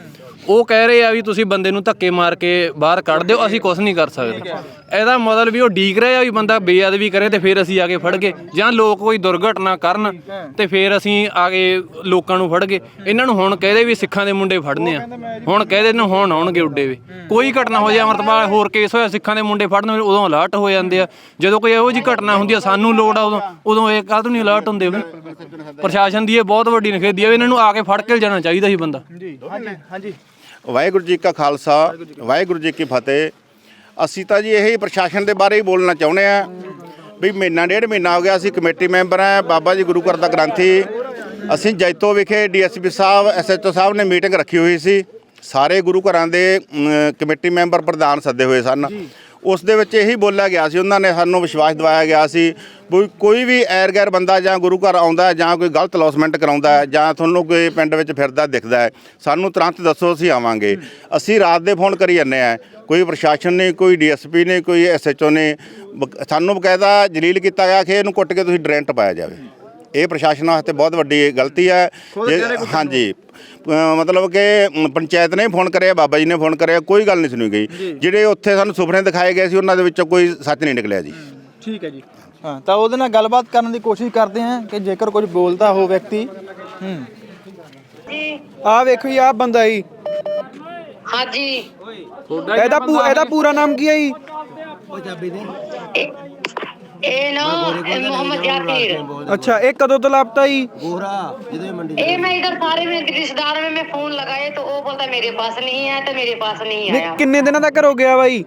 ਉਹ ਕਹਿ ਰਹੇ ਆ ਵੀ ਤੁਸੀਂ ਬੰਦੇ ਨੂੰ ਧੱਕੇ ਮਾਰ ਕੇ ਬਾਹਰ ਕੱਢ ਦਿਓ ਅਸੀਂ ਕੁਝ ਨਹੀਂ ਕਰ ਸਕਦੇ। ਇਹਦਾ ਮਤਲਬ ਵੀ ਉਹ ਡੀਕ ਰਹੇ ਆ ਵੀ ਬੰਦਾ ਬੇਅਦਬੀ ਕਰੇ ਤੇ ਫਿਰ ਅਸੀਂ ਆ ਕੇ ਫੜ ਗਏ ਜਾਂ ਲੋਕ ਕੋਈ ਦੁਰਘਟਨਾ ਕਰਨ ਤੇ ਫਿਰ ਅਸੀਂ ਆ ਕੇ ਲੋਕਾਂ ਨੂੰ ਫੜ ਗਏ। ਇਹਨਾਂ ਨੂੰ ਹੁਣ ਕਹਦੇ ਵੀ ਸਿੱਖਾਂ ਦੇ ਮੁੰਡੇ ਫੜਨੇ ਆ। ਹੁਣ ਕਹਦੇ ਨੇ ਹੁਣ ਆਉਣਗੇ ਉੱਡੇ ਵੀ। ਕੋਈ ਘਟਨਾ ਹੋ ਜਾਏ ਅਮਰਤਪਾਲ ਹੋਰ ਕੇਸ ਹੋਇਆ ਸਿੱਖਾਂ ਦੇ ਮੁੰਡੇ ਫੜਨ ਉਦੋਂ ਅਲਰਟ ਹੋ ਜਾਂਦੇ ਆ। ਜਦੋਂ ਕੋਈ ਇਹੋ ਜਿਹੀ ਘਟਨਾ ਹੁੰਦੀ ਆ ਸਾਨੂੰ ਲੋੜ ਆ ਉਦੋਂ ਉਦੋਂ ਇਹ ਕਾਹਤੋਂ ਨਹੀਂ ਅਲਰਟ ਹੁੰਦੇ ਵੀ। ਪ੍ਰਸ਼ਾਸਨ ਦੀ ਇਹ ਬਹੁਤ ਵੱਡੀ ਨਖੇਦੀ ਆ ਵੀ ਇਹਨਾਂ ਨੂੰ ਆ ਕੇ ਫੜ ਕੇ ਜਾਣਾ ਚਾਹੀਦਾ ਸੀ ਬੰਦਾ। ਜੀ ਹਾਂਜੀ ਹਾਂਜੀ। ਵਾਹਿਗੁਰੂ ਜੀ ਕਾ ਖਾਲਸਾ, ਵਾਹਿਗੁਰੂ ਜੀ ਕੀ ਫਤਿਹ। ਅਸੀਂ ਤਾਂ ਜੀ ਇਹੀ ਪ੍ਰਸ਼ਾਸਨ ਦੇ ਬਾਰੇ ਹੀ ਬੋਲਣਾ ਚਾਹੁੰਦੇ ਆ ਵੀ ਮਹੀਨਾ ਡੇਢ ਮਹੀਨਾ ਹੋ ਗਿਆ, ਅਸੀਂ ਕਮੇਟੀ ਮੈਂਬਰ ਆ ਬਾਬਾ ਜੀ ਗੁਰੂ ਘਰ ਦਾ ਗ੍ਰੰਥੀ। ਅਸੀਂ ਜੈਤੋ ਵਿਖੇ ਡੀਐਸਪੀ ਸਾਹਿਬ, ਐਸਐਚਓ ਸਾਹਿਬ ਨੇ ਮੀਟਿੰਗ ਰੱਖੀ ਹੋਈ ਸੀ। ਸਾਰੇ ਗੁਰੂ ਘਰਾਂ ਦੇ ਕਮੇਟੀ ਮੈਂਬਰ ਪ੍ਰਧਾਨ ਸੱਦੇ ਹੋਏ ਸਨ। ਉਸ ਦੇ ਵਿੱਚ ਇਹੀ ਬੋਲਿਆ ਗਿਆ ਸੀ ਉਹਨਾਂ ਨੇ ਸਾਨੂੰ ਵਿਸ਼ਵਾਸ ਦਿਵਾਇਆ ਗਿਆ ਸੀ ਕੋਈ ਵੀ ਐਰ ਗੈਰ ਬੰਦਾ ਜਾਂ ਗੁਰੂ ਘਰ ਆਉਂਦਾ ਜਾਂ ਕੋਈ ਗਲਤ ਲੌਸਮੈਂਟ ਕਰਾਉਂਦਾ ਹੈ ਜਾਂ ਤੁਹਾਨੂੰ ਕੋਈ ਪਿੰਡ ਵਿੱਚ ਫਿਰਦਾ ਦਿਖਦਾ ਹੈ ਸਾਨੂੰ ਤੁਰੰਤ ਦੱਸੋ ਅਸੀਂ ਆਵਾਂਗੇ। ਅਸੀਂ ਰਾਤ ਦੇ ਫੋਨ ਕਰੀ ਜਾਂਦੇ ਆ ਕੋਈ ਪ੍ਰਸ਼ਾਸਨ ਨੇ ਕੋਈ ਡੀਐਸਪੀ ਨੇ ਕੋਈ ਐਸਐਚਓ ਨੇ ਸਾਨੂੰ ਬਕਾਇਦਾ ਜਲੀਲ ਕੀਤਾ ਗਿਆ ਕਿ ਇਹਨੂੰ ਕੁੱਟ ਕੇ ਤੁਸੀਂ ਡਰੈਂਟ ਪਾਇਆ ਜਾਵੇ। ਇਹ ਪ੍ਰਸ਼ਾਸਨ ਵਾਸਤੇ ਬਹੁਤ ਵੱਡੀ ਗਲਤੀ ਹੈ। ਹਾਂਜੀ। ਮਤਲਬ ਕਿ ਪੰਚਾਇਤ ਨੇ ਫੋਨ ਕਰਿਆ ਬਾਬਾ ਜੀ ਨੇ ਫੋਨ ਕਰਿਆ ਕੋਈ ਗੱਲ ਨਹੀਂ ਸੁਣੀ ਗਈ। ਜਿਹੜੇ ਉੱਥੇ ਸਾਨੂੰ ਸੁਪਨੇ ਦਿਖਾਏ ਗਏ ਸੀ ਉਹਨਾਂ ਦੇ ਵਿੱਚੋਂ ਕੋਈ ਸੱਚ ਨਹੀਂ ਨਿਕਲਿਆ ਜੀ। ਠੀਕ ਹੈ ਜੀ। ਹਾਂ ਤਾਂ ਉਹਦੇ ਨਾਲ ਗੱਲਬਾਤ ਕਰਨ ਦੀ ਕੋਸ਼ਿਸ਼ ਕਰਦੇ ਹਾਂ ਕਿ ਜੇਕਰ ਕੁਝ ਬੋਲਦਾ ਹੋ ਵਿਅਕਤੀ ਹੂੰ। ਜੀ ਆ ਵੇਖੋ ਜੀ ਆ ਬੰਦਾ ਜੀ। ਹਾਂਜੀ। ਇਹਦਾ ਇਹਦਾ ਪੂਰਾ ਨਾਮ ਕੀ ਹੈ ਜੀ? ਇਹ ਨਾ ਇਹ मोहम्मद जाकिर ਅੱਛਾ ਇਹ ਕਦੋਂ ਤੋਂ ਲਾਪਤਾ ਜੀ ये मैं इधर सारे में रिश्तेदार में मैं फोन लगाए तो वो बोलता मेरे पास नहीं है तो मेरे पास नहीं ਨਹੀਂ आया ਕਿੰਨੇ ਦਿਨਾਂ ਤੱਕ ਹੋ ਗਿਆ ਬਾਈ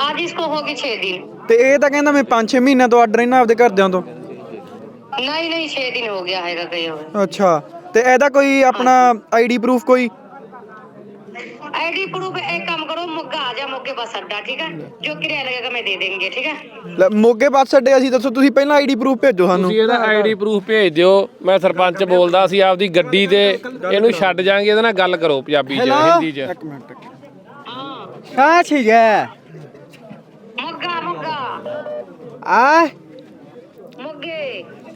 आज इसको होगी छह दिन ਤੇ ਇਹ ਤਾਂ ਕਹਿੰਦਾ ਮੈਂ 5-6 ਮਹੀਨਿਆਂ ਤੋਂ ਆਰਡਰ ਇਹਨਾਂ ਆਪਦੇ ਘਰਦਿਆਂ ਤੋਂ नहीं नहीं छह दिन हो गया है कहीं हुए ਅੱਛਾ ਤੇ ਇਹਦਾ ਕੋਈ ਆਪਣਾ ਆਈਡੀ ਪ੍ਰੂਫ ਕੋਈ आईडी प्रूफ एक काम करो मुग्गा आ जा मुग्गे बस अड्डा ठीक है जो किराया लगेगा मैं दे देंगे ठीक है ਲੈ, ਮੋਗੇ ਬੱਸ ਅੱਡੇ ਅਸੀਂ ਦੱਸੋ ਤੁਸੀਂ ਪਹਿਲਾਂ ਆਈਡੀ ਪ੍ਰੂਫ ਭੇਜੋ ਸਾਨੂੰ ਤੁਸੀਂ ਇਹਦਾ ਆਈਡੀ ਪ੍ਰੂਫ ਭੇਜ ਦਿਓ ਮੈਂ ਸਰਪੰਚ ਬੋਲਦਾ ਸੀ ਆਪਦੀ ਗੱਡੀ ਤੇ ਇਹਨੂੰ ਛੱਡ ਜਾਾਂਗੇ ਇਹਦੇ ਨਾਲ ਗੱਲ ਕਰੋ ਪੰਜਾਬੀ ਚ ਹਿੰਦੀ ਚ कहाँ छी गे मुग्गा मुग्गा आय मुग्गे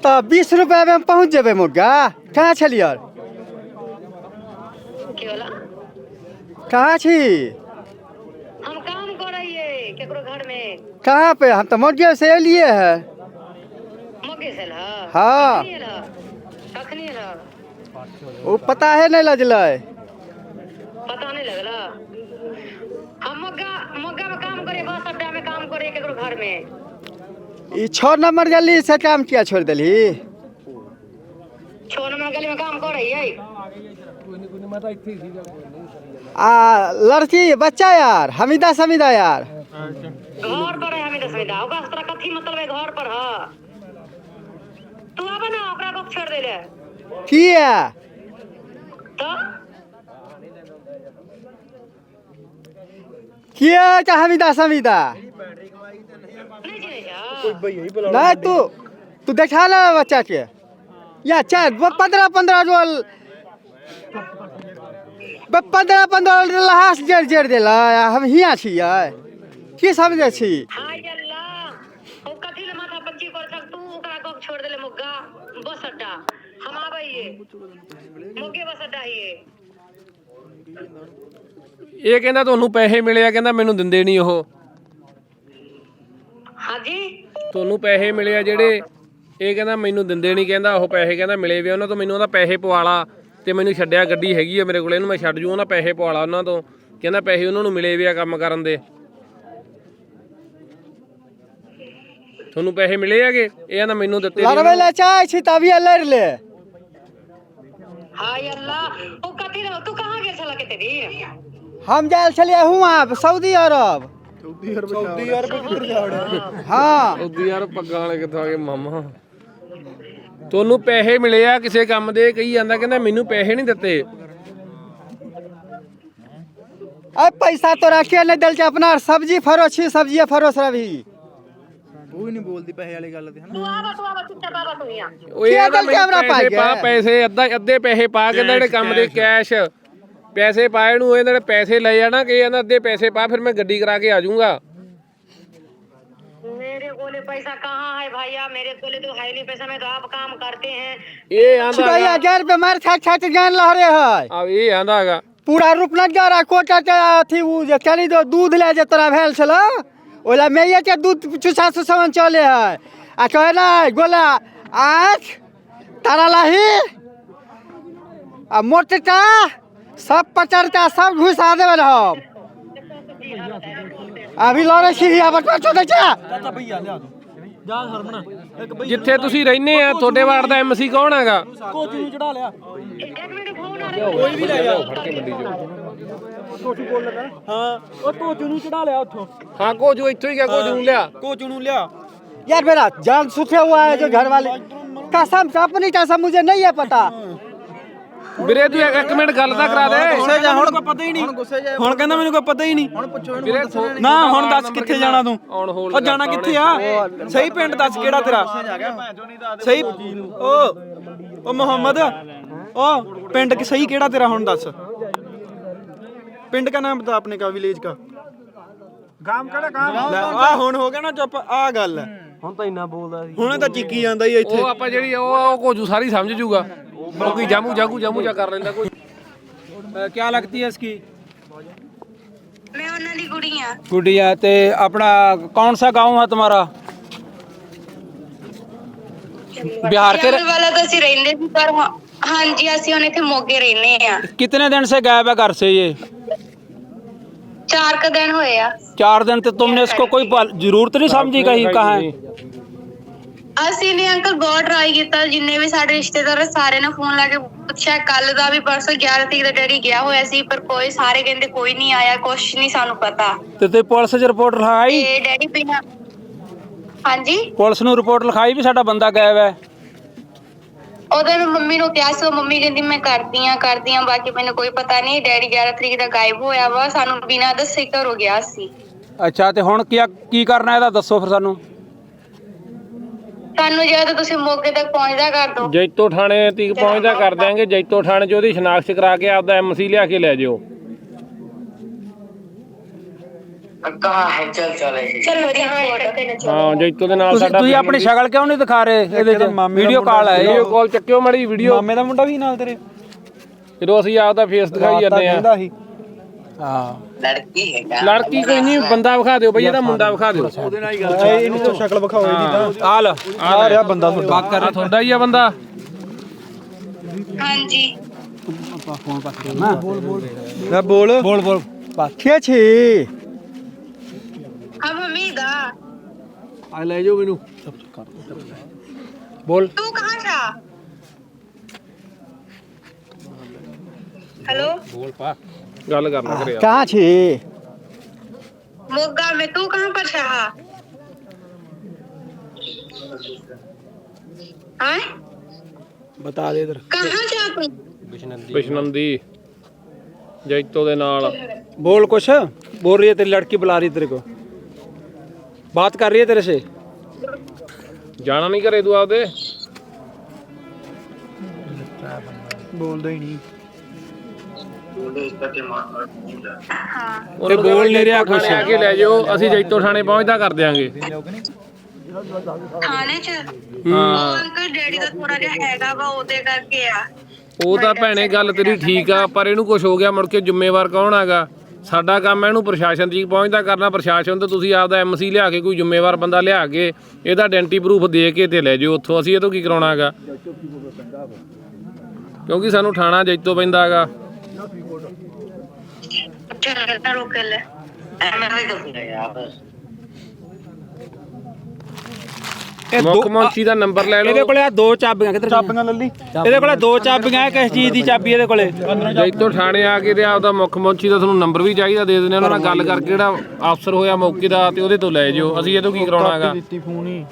तो बीस रुपया में पहुँच जेबे मुर्गा कहाँ छलियै की होला कहाँ छी? हम काम कर रही है केकरो घर में कहाँ पे? हम तो मुर्गे से एलिए है। मुग्गे से ला हाँ कखनी ला वो पता है नहीं लजलै पता नहीं लगला। हम मुग्गा मुग्गा में काम करे बस अड्डा में काम करे केकरो घर में ई छः नंबर गली से काम किया छोड़ दिली छो नंबर गली में काम कर रही है आ लड़की बच्चा यार हमीदा समीदा यार। घर पर है हमें दस मिनट ओकरा तोरा कथी मतलब है घर पर है? तू आबे ना ओकरा को छोड़ दे ले। की है? तो? किया हमीदा समीदा? नहीं नहीं तू तू देखा ला बच्चा के? या चार वो पंद्रह पंद्रह रोल पंद्रह पंद्रह रोल लहास जड़ जड़ देला या हम हिया छियै की समझे छी हाय अल्लाह ओ कथी ले माथा पच्ची कर सक तू ओकरा को छोड़ दे ले मुग्गा बस अड्डा हम आबे ये मुग्गे बस अड्डा ही है ਇਹ ਕਹਿੰਦਾ ਤੁਹਾਨੂੰ ਪੈਸੇ ਮਿਲੇ ਆ ਕਹਿੰਦਾ ਮੈਨੂੰ ਦਿੰਦੇ ਨਹੀਂ ਉਹ हाँ जी ਤੁਹਾਨੂੰ ਪੈਸੇ ਮਿਲੇ ਆ ਜਿਹੜੇ ਇਹ ਕਹਿੰਦਾ ਮੈਨੂੰ ਦਿੰਦੇ ਨਹੀਂ ਕਹਿੰਦਾ ਉਹ ਪੈਸੇ ਕਹਿੰਦਾ ਮਿਲੇ ਵੇ ਉਹਨਾਂ ਤੋਂ ਮੈਨੂੰ ਉਹਦਾ ਪੈਸੇ ਪਵਾਲਾ ਤੇ ਮੈਨੂੰ ਛੱਡਿਆ ਗੱਡੀ ਹੈਗੀ ਆ ਮੇਰੇ ਕੋਲ ਇਹਨੂੰ ਮੈਂ ਛੱਡ ਜੂ ਉਹਨਾਂ ਪੈਸੇ ਪਵਾਲਾ ਉਹਨਾਂ ਤੋਂ ਕਹਿੰਦਾ ਪੈਸੇ ਉਹਨਾਂ ਨੂੰ ਮਿਲੇ ਵੇ ਆ ਕੰਮ ਕਰਨ ਦੇ ਤੁਹਾਨੂੰ ਪੈਸੇ ਮਿਲੇ ਹੈਗੇ ਇਹ ਕਹਿੰਦਾ ਮੈਨੂੰ ਦਿੱਤੇ ਨਹੀਂ लड़बै ले चाहे छी तभी लड़ ले हाय अल्लाह ओ कथी ले तू कहां गेल छला केते दिन हम जायल छलियै हुआं सऊदी अरब हाँ ਉਦੋਂ ਯਾਰ ਪੱਗਾਂ ਵਾਲੇ ਕਿੱਥੋਂ ਆ ਗਏ ਮਾਮਾ ਤੁਹਾਨੂੰ ਪੈਸੇ ਮਿਲੇ ਆ ਕਿਸੇ ਕੰਮ ਦੇ ਕਹੀ ਜਾਂਦਾ ਕਹਿੰਦਾ ਮੈਨੂੰ ਪੈਸੇ ਨਹੀਂ ਦਿੱਤੇ अब पैसा तो रखे नहीं दिल अपना सब्जी फरोशी सब्जी फरोश रही ਉਹ ਵੀ ਨਹੀਂ ਬੋਲਦੀ ਪੈਸੇ ਵਾਲੀ ਗੱਲ ਤੇ ਹਨਾ तू आबा तू आबा चुपचाप आबा तू यहां ਉਹ ਇਹ ਕੀ ਕਹਿੰਦਾ ਗੱਲ ਕੈਮਰਾ ਮੈਨੂੰ ਪਾ ਪੈਸੇ ਗਿਆ? ਪਾ ਪੈਸੇ ਅੱਧਾ ਅੱਧੇ ਪੈਸੇ ਪਾ ਕੇ ਜਿਹੜੇ ਕੰਮ ਦੇ ਕੈਸ਼ ਪੈਸੇ ਪਾਏ ਨੂੰ ਇਹਨਾਂ ਨੇ ਪੈਸੇ ਲੈ ਜਾਣਾ ਕਿ ਇਹਨਾਂ ਅੱਧੇ ਪੈਸੇ ਪਾ ਫਿਰ ਮੈਂ ਗੱਡੀ ਕਰਾ ਕੇ ਆ ਜਾਊਂਗਾ मेरे कोले पैसा कहाँ है भैया? मेरे बोले तो पैसा। तो आप काम करते हैं। ये है। अब ये पूरा रूपनगर आ कोटा के अथी जे चली दो दूध ले जे तोरा भेल छल। ओला के दूध चुसा चले है। आ कहे ना गोला आँख तारा आ सब पचरता सब घुसा देवे हम अभी लड़े छी अब छोटे चा ਜਿੱਥੇ ਤੁਸੀਂ ਰਹਿੰਦੇ ਆ ਤੁਹਾਡੇ ਵਾਰਡ ਦਾ ਐਮਸੀ ਕੌਣ ਹੈਗਾ एक मिनट फोन आ रहा है ਹਾਂ ਕੋਜੂ ਇੱਥੋਂ ਹੀ ਗਿਆ ਕੋਜੂ ਨੂੰ ਲਿਆ ਕੋਚ ਨੂੰ ਲਿਆ यार मेरा जान सूखे हुआ है जो घर वाले कसम से अपनी कसम मुझे नहीं है पता ਵੀਰੇ ਤੂੰ ਇੱਕ- ਇੱਕ ਮਿੰਟ ਗੱਲ ਤਾਂ ਕਰਾ ਦੇ। ਗੁੱਸੇ ਜਾ ਹੁਣ ਕੋਈ ਪਤਾ ਹੀ ਨਹੀਂ। ਹੁਣ ਕਹਿੰਦਾ ਮੈਨੂੰ ਕੋਈ ਪਤਾ ਹੀ ਨਹੀਂ। ਹੁਣ ਪੁੱਛੋ ਇਹਨੂੰ ਵੀਰੇ ਨਾ ਹੁਣ ਦੱਸ ਕਿੱਥੇ ਜਾਣਾ ਤੂੰ? ਉਹ ਜਾਣਾ ਕਿੱਥੇ ਆ? ਸਹੀ ਪਿੰਡ ਦੱਸ ਕਿਹੜਾ ਤੇਰਾ? ਸਹੀ ਓ ਓ ਮੁਹੰਮਦ ਓ ਪਿੰਡ ਕਿ ਸਹੀ ਕਿਹੜਾ ਤੇਰਾ ਹੁਣ ਦੱਸ? ਪਿੰਡ ਦਾ ਨਾਮ ਬਤਾ ਆਪਣੇ ਕਾ ਵਿਲੇਜ का ਗਾਮ ਕਿਹੜਾ ਗਾਮ? ਆ ਹੁਣ ਹੋ ਗਿਆ ਨਾ ਚੁੱਪ ਆ ਗੱਲ ਹੈ। ਹੁਣ ਤਾਂ ਇੰਨਾ ਬੋਲਦਾ ਸੀ ਹੁਣ ਤਾਂ ਚੀਕੀ ਜਾਂਦਾ ਹੀ ਇੱਥੇ ਉਹ ਆਪਾਂ ਜਿਹੜੀ ਉਹ ਉਹ ਕੋਜੂ ਸਾਰੀ ਸਮਝ ਜੂਗਾ ਉਹ ਕੀ ਜਾਮੂ ਜਾਗੂ ਜਾਮੂ ਜਾ ਕਰ ਲੈਂਦਾ ਕੋਈ क्या लगती है इसकी ਮੈਂ ਉਹਨਾਂ ਦੀ ਕੁੜੀ ਆ गुड़िया ते अपना कौन सा गांव है तुम्हारा बिहार के ਜੰਗਲ ਵਾਲਾ ਤਾਂ ਅਸੀਂ ਰਹਿੰਦੇ ਸੀ ਪਰ ਹਾਂ- ਹਾਂਜੀ ਅਸੀਂ ਹੁਣ ਇੱਥੇ ਮੋਗੇ ਰਹਿੰਦੇ ਆ कितने दिन से गायब है घर से ये ਚਾਰ ਕ ਦਿਨ ਹੋਏ ਆ चार दिन तो तुमने इसको कोई पल- जरूरत नहीं समझी कहीं कहाँ है ਅਸੀਂ ਨੇ ਅੰਕਲ ਬਹੁਤ ਟਰਾਈ ਕੀਤਾ ਜਿੰਨੇ ਵੀ ਸਾਡੇ ਰਿਸ਼ਤੇਦਾਰ ਆ, ਸਾਰੇ ਨੇ ਫੋਨ ਲਾ ਕੇ ਪੁੱਛਿਆ ਕੱਲ ਦਾ ਵੀ ਪਰਸੋਂ 11 ਤਰੀਕ ਦਾ ਡੈਡੀ ਗਿਆ ਹੋਇਆ ਸੀ ਪਰ ਕੋਈ ਸਾਰੇ ਕਹਿੰਦੇ ਕੋਈ ਨਹੀਂ ਆਇਆ ਕੁਛ ਨਹੀਂ ਸਾਨੂੰ ਪਤਾ ਤੇ ਤੇ ਪੁਲਿਸ 'ਚ ਰਿਪੋਰਟ ਲਿਖਾਈ ਤੇ ਡੈਡੀ ਬਿਨਾ ਹਾਂਜੀ ਪੁਲਿਸ ਨੂੰ ਰਿਪੋਰਟ ਲਿਖਾਈ ਵੀ ਸਾਡਾ ਬੰਦਾ ਗਾਇਬ ਹੈ ਉਹਦੇ ਮੈਂ ਮੰਮੀ ਨੂੰ ਕਿਹਾ ਸੀ ਉਹ ਮੰਮੀ ਕਹਿੰਦੀ ਮੈਂ ਕਰਦੀ ਆ ਕਰਦੀ ਆ ਬਾਕੀ ਮੈਨੂੰ ਕੋਈ ਪਤਾ ਨਹੀਂ ਡੈਡੀ 11 ਤਰੀਕ ਦਾ ਗਾਇਬ ਹੋਇਆ ਵਾ ਸਾਨੂੰ ਬਿਨਾਂ ਦੱਸੇ ਘਰੋਂ ਗਿਆ ਸੀ। ਅੱਛਾ ਤੇ ਹੁਣ ਕੀ ਕੀ ਕਰਨਾ ਇਹਦਾ ਦੱਸੋ ਫਿਰ ਸਾਨੂੰ। ਸਾਨੂੰ ਜਦ ਤੁਸੀਂ ਮੌਕੇ ਤੱਕ ਪਹੁੰਚਦਾ ਕਰ ਦਿਓ। ਜੈਤੋ ਥਾਣੇ ਤੀਕ ਪਹੁੰਚਦਾ ਕਰ ਦਿਆਂਗੇ ਜੈਤੋ ਥਾਣੇ 'ਚ ਉਹਦੀ ਸ਼ਨਾਖਤ ਕਰਾ ਕੇ ਆਪਦਾ ਐਮਸੀ ਲਿਆ ਕੇ ਲੈ ਜਿਓ। ਕਹਾ ਹੈ ਚਲ ਚਲੇ ਚਲ ਵਧੀਆ ਹਾਂ ਜੈਤੋ ਦੇ ਨਾਲ ਸਾਡਾ ਤੁਸੀਂ ਆਪਣੀ ਸ਼ਕਲ ਕਿਉਂ ਨਹੀਂ ਦਿਖਾ ਰਹੇ ਇਹਦੇ ਬੰਦਾ ਵਿਖਾ ਦਿਓ ਬਈ ਇਹਦਾ ਮੁੰਡਾ ਵਿਖਾ ਦਿਓ। ਉਹਦੇ ਬੰਦਾ ਤੁਹਾਡਾ। ਹੀ ਆ ਬੰਦਾ। ਹਾਂਜੀ। ਬੋਲ ਬੋਲ। ਬੋਲ। ਬੋਲ ਬੋਲ। ਪਾ हमीदा ਆ ਲੈ ਜਾਓ ਮੈਨੂੰ। ਬੋਲ। तू कहाँ था हेलो ਗੱਲ ਕਰਨਾ ਕਰਿਆ ਕਹਾਂ ਛੇ? मोगा में तू कहाँ पर था आए ਬਤਾ ਦੇ ਇਧਰ। कहाँ था तू ਬਿਸ਼ਨਮ ਜੈਤੋ ਦੇ ਨਾਲ। ਬੋਲ ਕੁਛ। ਬੋਲ ਰਹੀ ਹੈ ਤੇਰੀ ਲੜਕੀ ਬੁਲਾ ਰਹੀ ਤੇਰੇ ਕੋ बात कर रही है तेरे से ਜਾਣਾ ਨਹੀਂ ਘਰੇ ਤੂੰ ਆਪਦੇ बोलता ही नहीं हाँ ਉਹਨੂੰ ਬੋਲ ਨਹੀਂ ਰਿਹਾ ਕੁਛ। ਥਾਣੇ ਆ ਕੇ ਲੈ ਜਾਓ ਅਸੀਂ ਜੈਤੋ ਥਾਣੇ ਪਹੁੰਚਦਾ ਕਰ ਦਿਆਂਗੇ थाने च ਉਹ ਅੰਕਲ ਡੈਡੀ ਦਾ ਥੋੜਾ ਜਿਹਾ ਹੈਗਾ ਵਾ ਉਹਦੇ ਕਰਕੇ ਆ ਉਹ ਤਾਂ ਭੈਣੇ ਗੱਲ ਤੇਰੀ ਠੀਕ ਆ ਪਰ ਇਹਨੂੰ ਕੁਝ ਹੋ ਗਿਆ ਮੁੜ ਕੇ ਜ਼ਿੰਮੇਵਾਰ ਕੌਣ ਹੈਗਾ ਸਾਡਾ ਕੰਮ ਹੈ ਇਹਨੂੰ ਪ੍ਰਸ਼ਾਸਨ ਤੀਕ ਪਹੁੰਚਦਾ ਕਰਨਾ। ਪ੍ਰਸ਼ਾਸਨ ਤੋਂ ਤੁਸੀਂ ਆਪਦਾ ਐਮਸੀ ਲਿਆ ਕੇ ਕੋਈ ਜ਼ਿੰਮੇਵਾਰ ਬੰਦਾ ਲਿਆ ਕੇ ਇਹਦਾ ਆਇਡੈਂਟੀ ਪ੍ਰੂਫ ਦੇ ਕੇ ਤੇ ਲੈ ਜਾਓ ਉੱਥੋਂ ਅਸੀਂ ਇਹ ਤੋਂ ਕੀ ਕਰਾਉਣਾ ਹੈਗਾ ਕਿਉਂਕਿ ਸਾਨੂੰ ਥਾਣਾ ਜੈਤੋ ਪੈਂਦਾ ਹੈਗਾ ਚੱਲ ਰੁਕ ਲੈ। ਇਹ ਮੁੱਖ ਦੋ ਮੰਤਰੀ ਦਾ ਨੰਬਰ ਲੈ ਇਹਦੇ ਲਓ ਕੋਲੇ ਆ ਦੋ ਚਾਬੀਆਂ ਕਿੱਧਰ ਚਾਬੀਆਂ ਲੱਲੀ ਇਹਦੇ ਕੋਲੇ ਦੋ ਚਾਬੀਆਂ ਹੈ ਕਿਸ ਚੀਜ਼ ਦੀ ਚਾਬੀ ਇਹਦੇ ਕੋਲੇ? ਜੈਤੋ ਥਾਣੇ ਆ ਕੇ ਤੇ ਆਪਦਾ ਮੁੱਖ ਮੰਤਰੀ ਦਾ ਤੁਹਾਨੂੰ ਨੰਬਰ ਵੀ ਚਾਹੀਦਾ ਦੇ ਦਿੰਦੇ ਉਹਨਾਂ ਨਾਲ ਗੱਲ ਕਰਕੇ ਜਿਹੜਾ ਅਫਸਰ ਹੋਇਆ ਮੌਕੇ ਦਾ ਤੇ ਉਹਦੇ ਤੋਂ ਲੈ ਜਿਓ। ਅਸੀਂ ਇਹ ਤੋਂ ਕੀ ਕਰਾਉਣਾ ਹੈਗਾ? ਦਿੱਤੀ ਫੋਨ ਹੀ।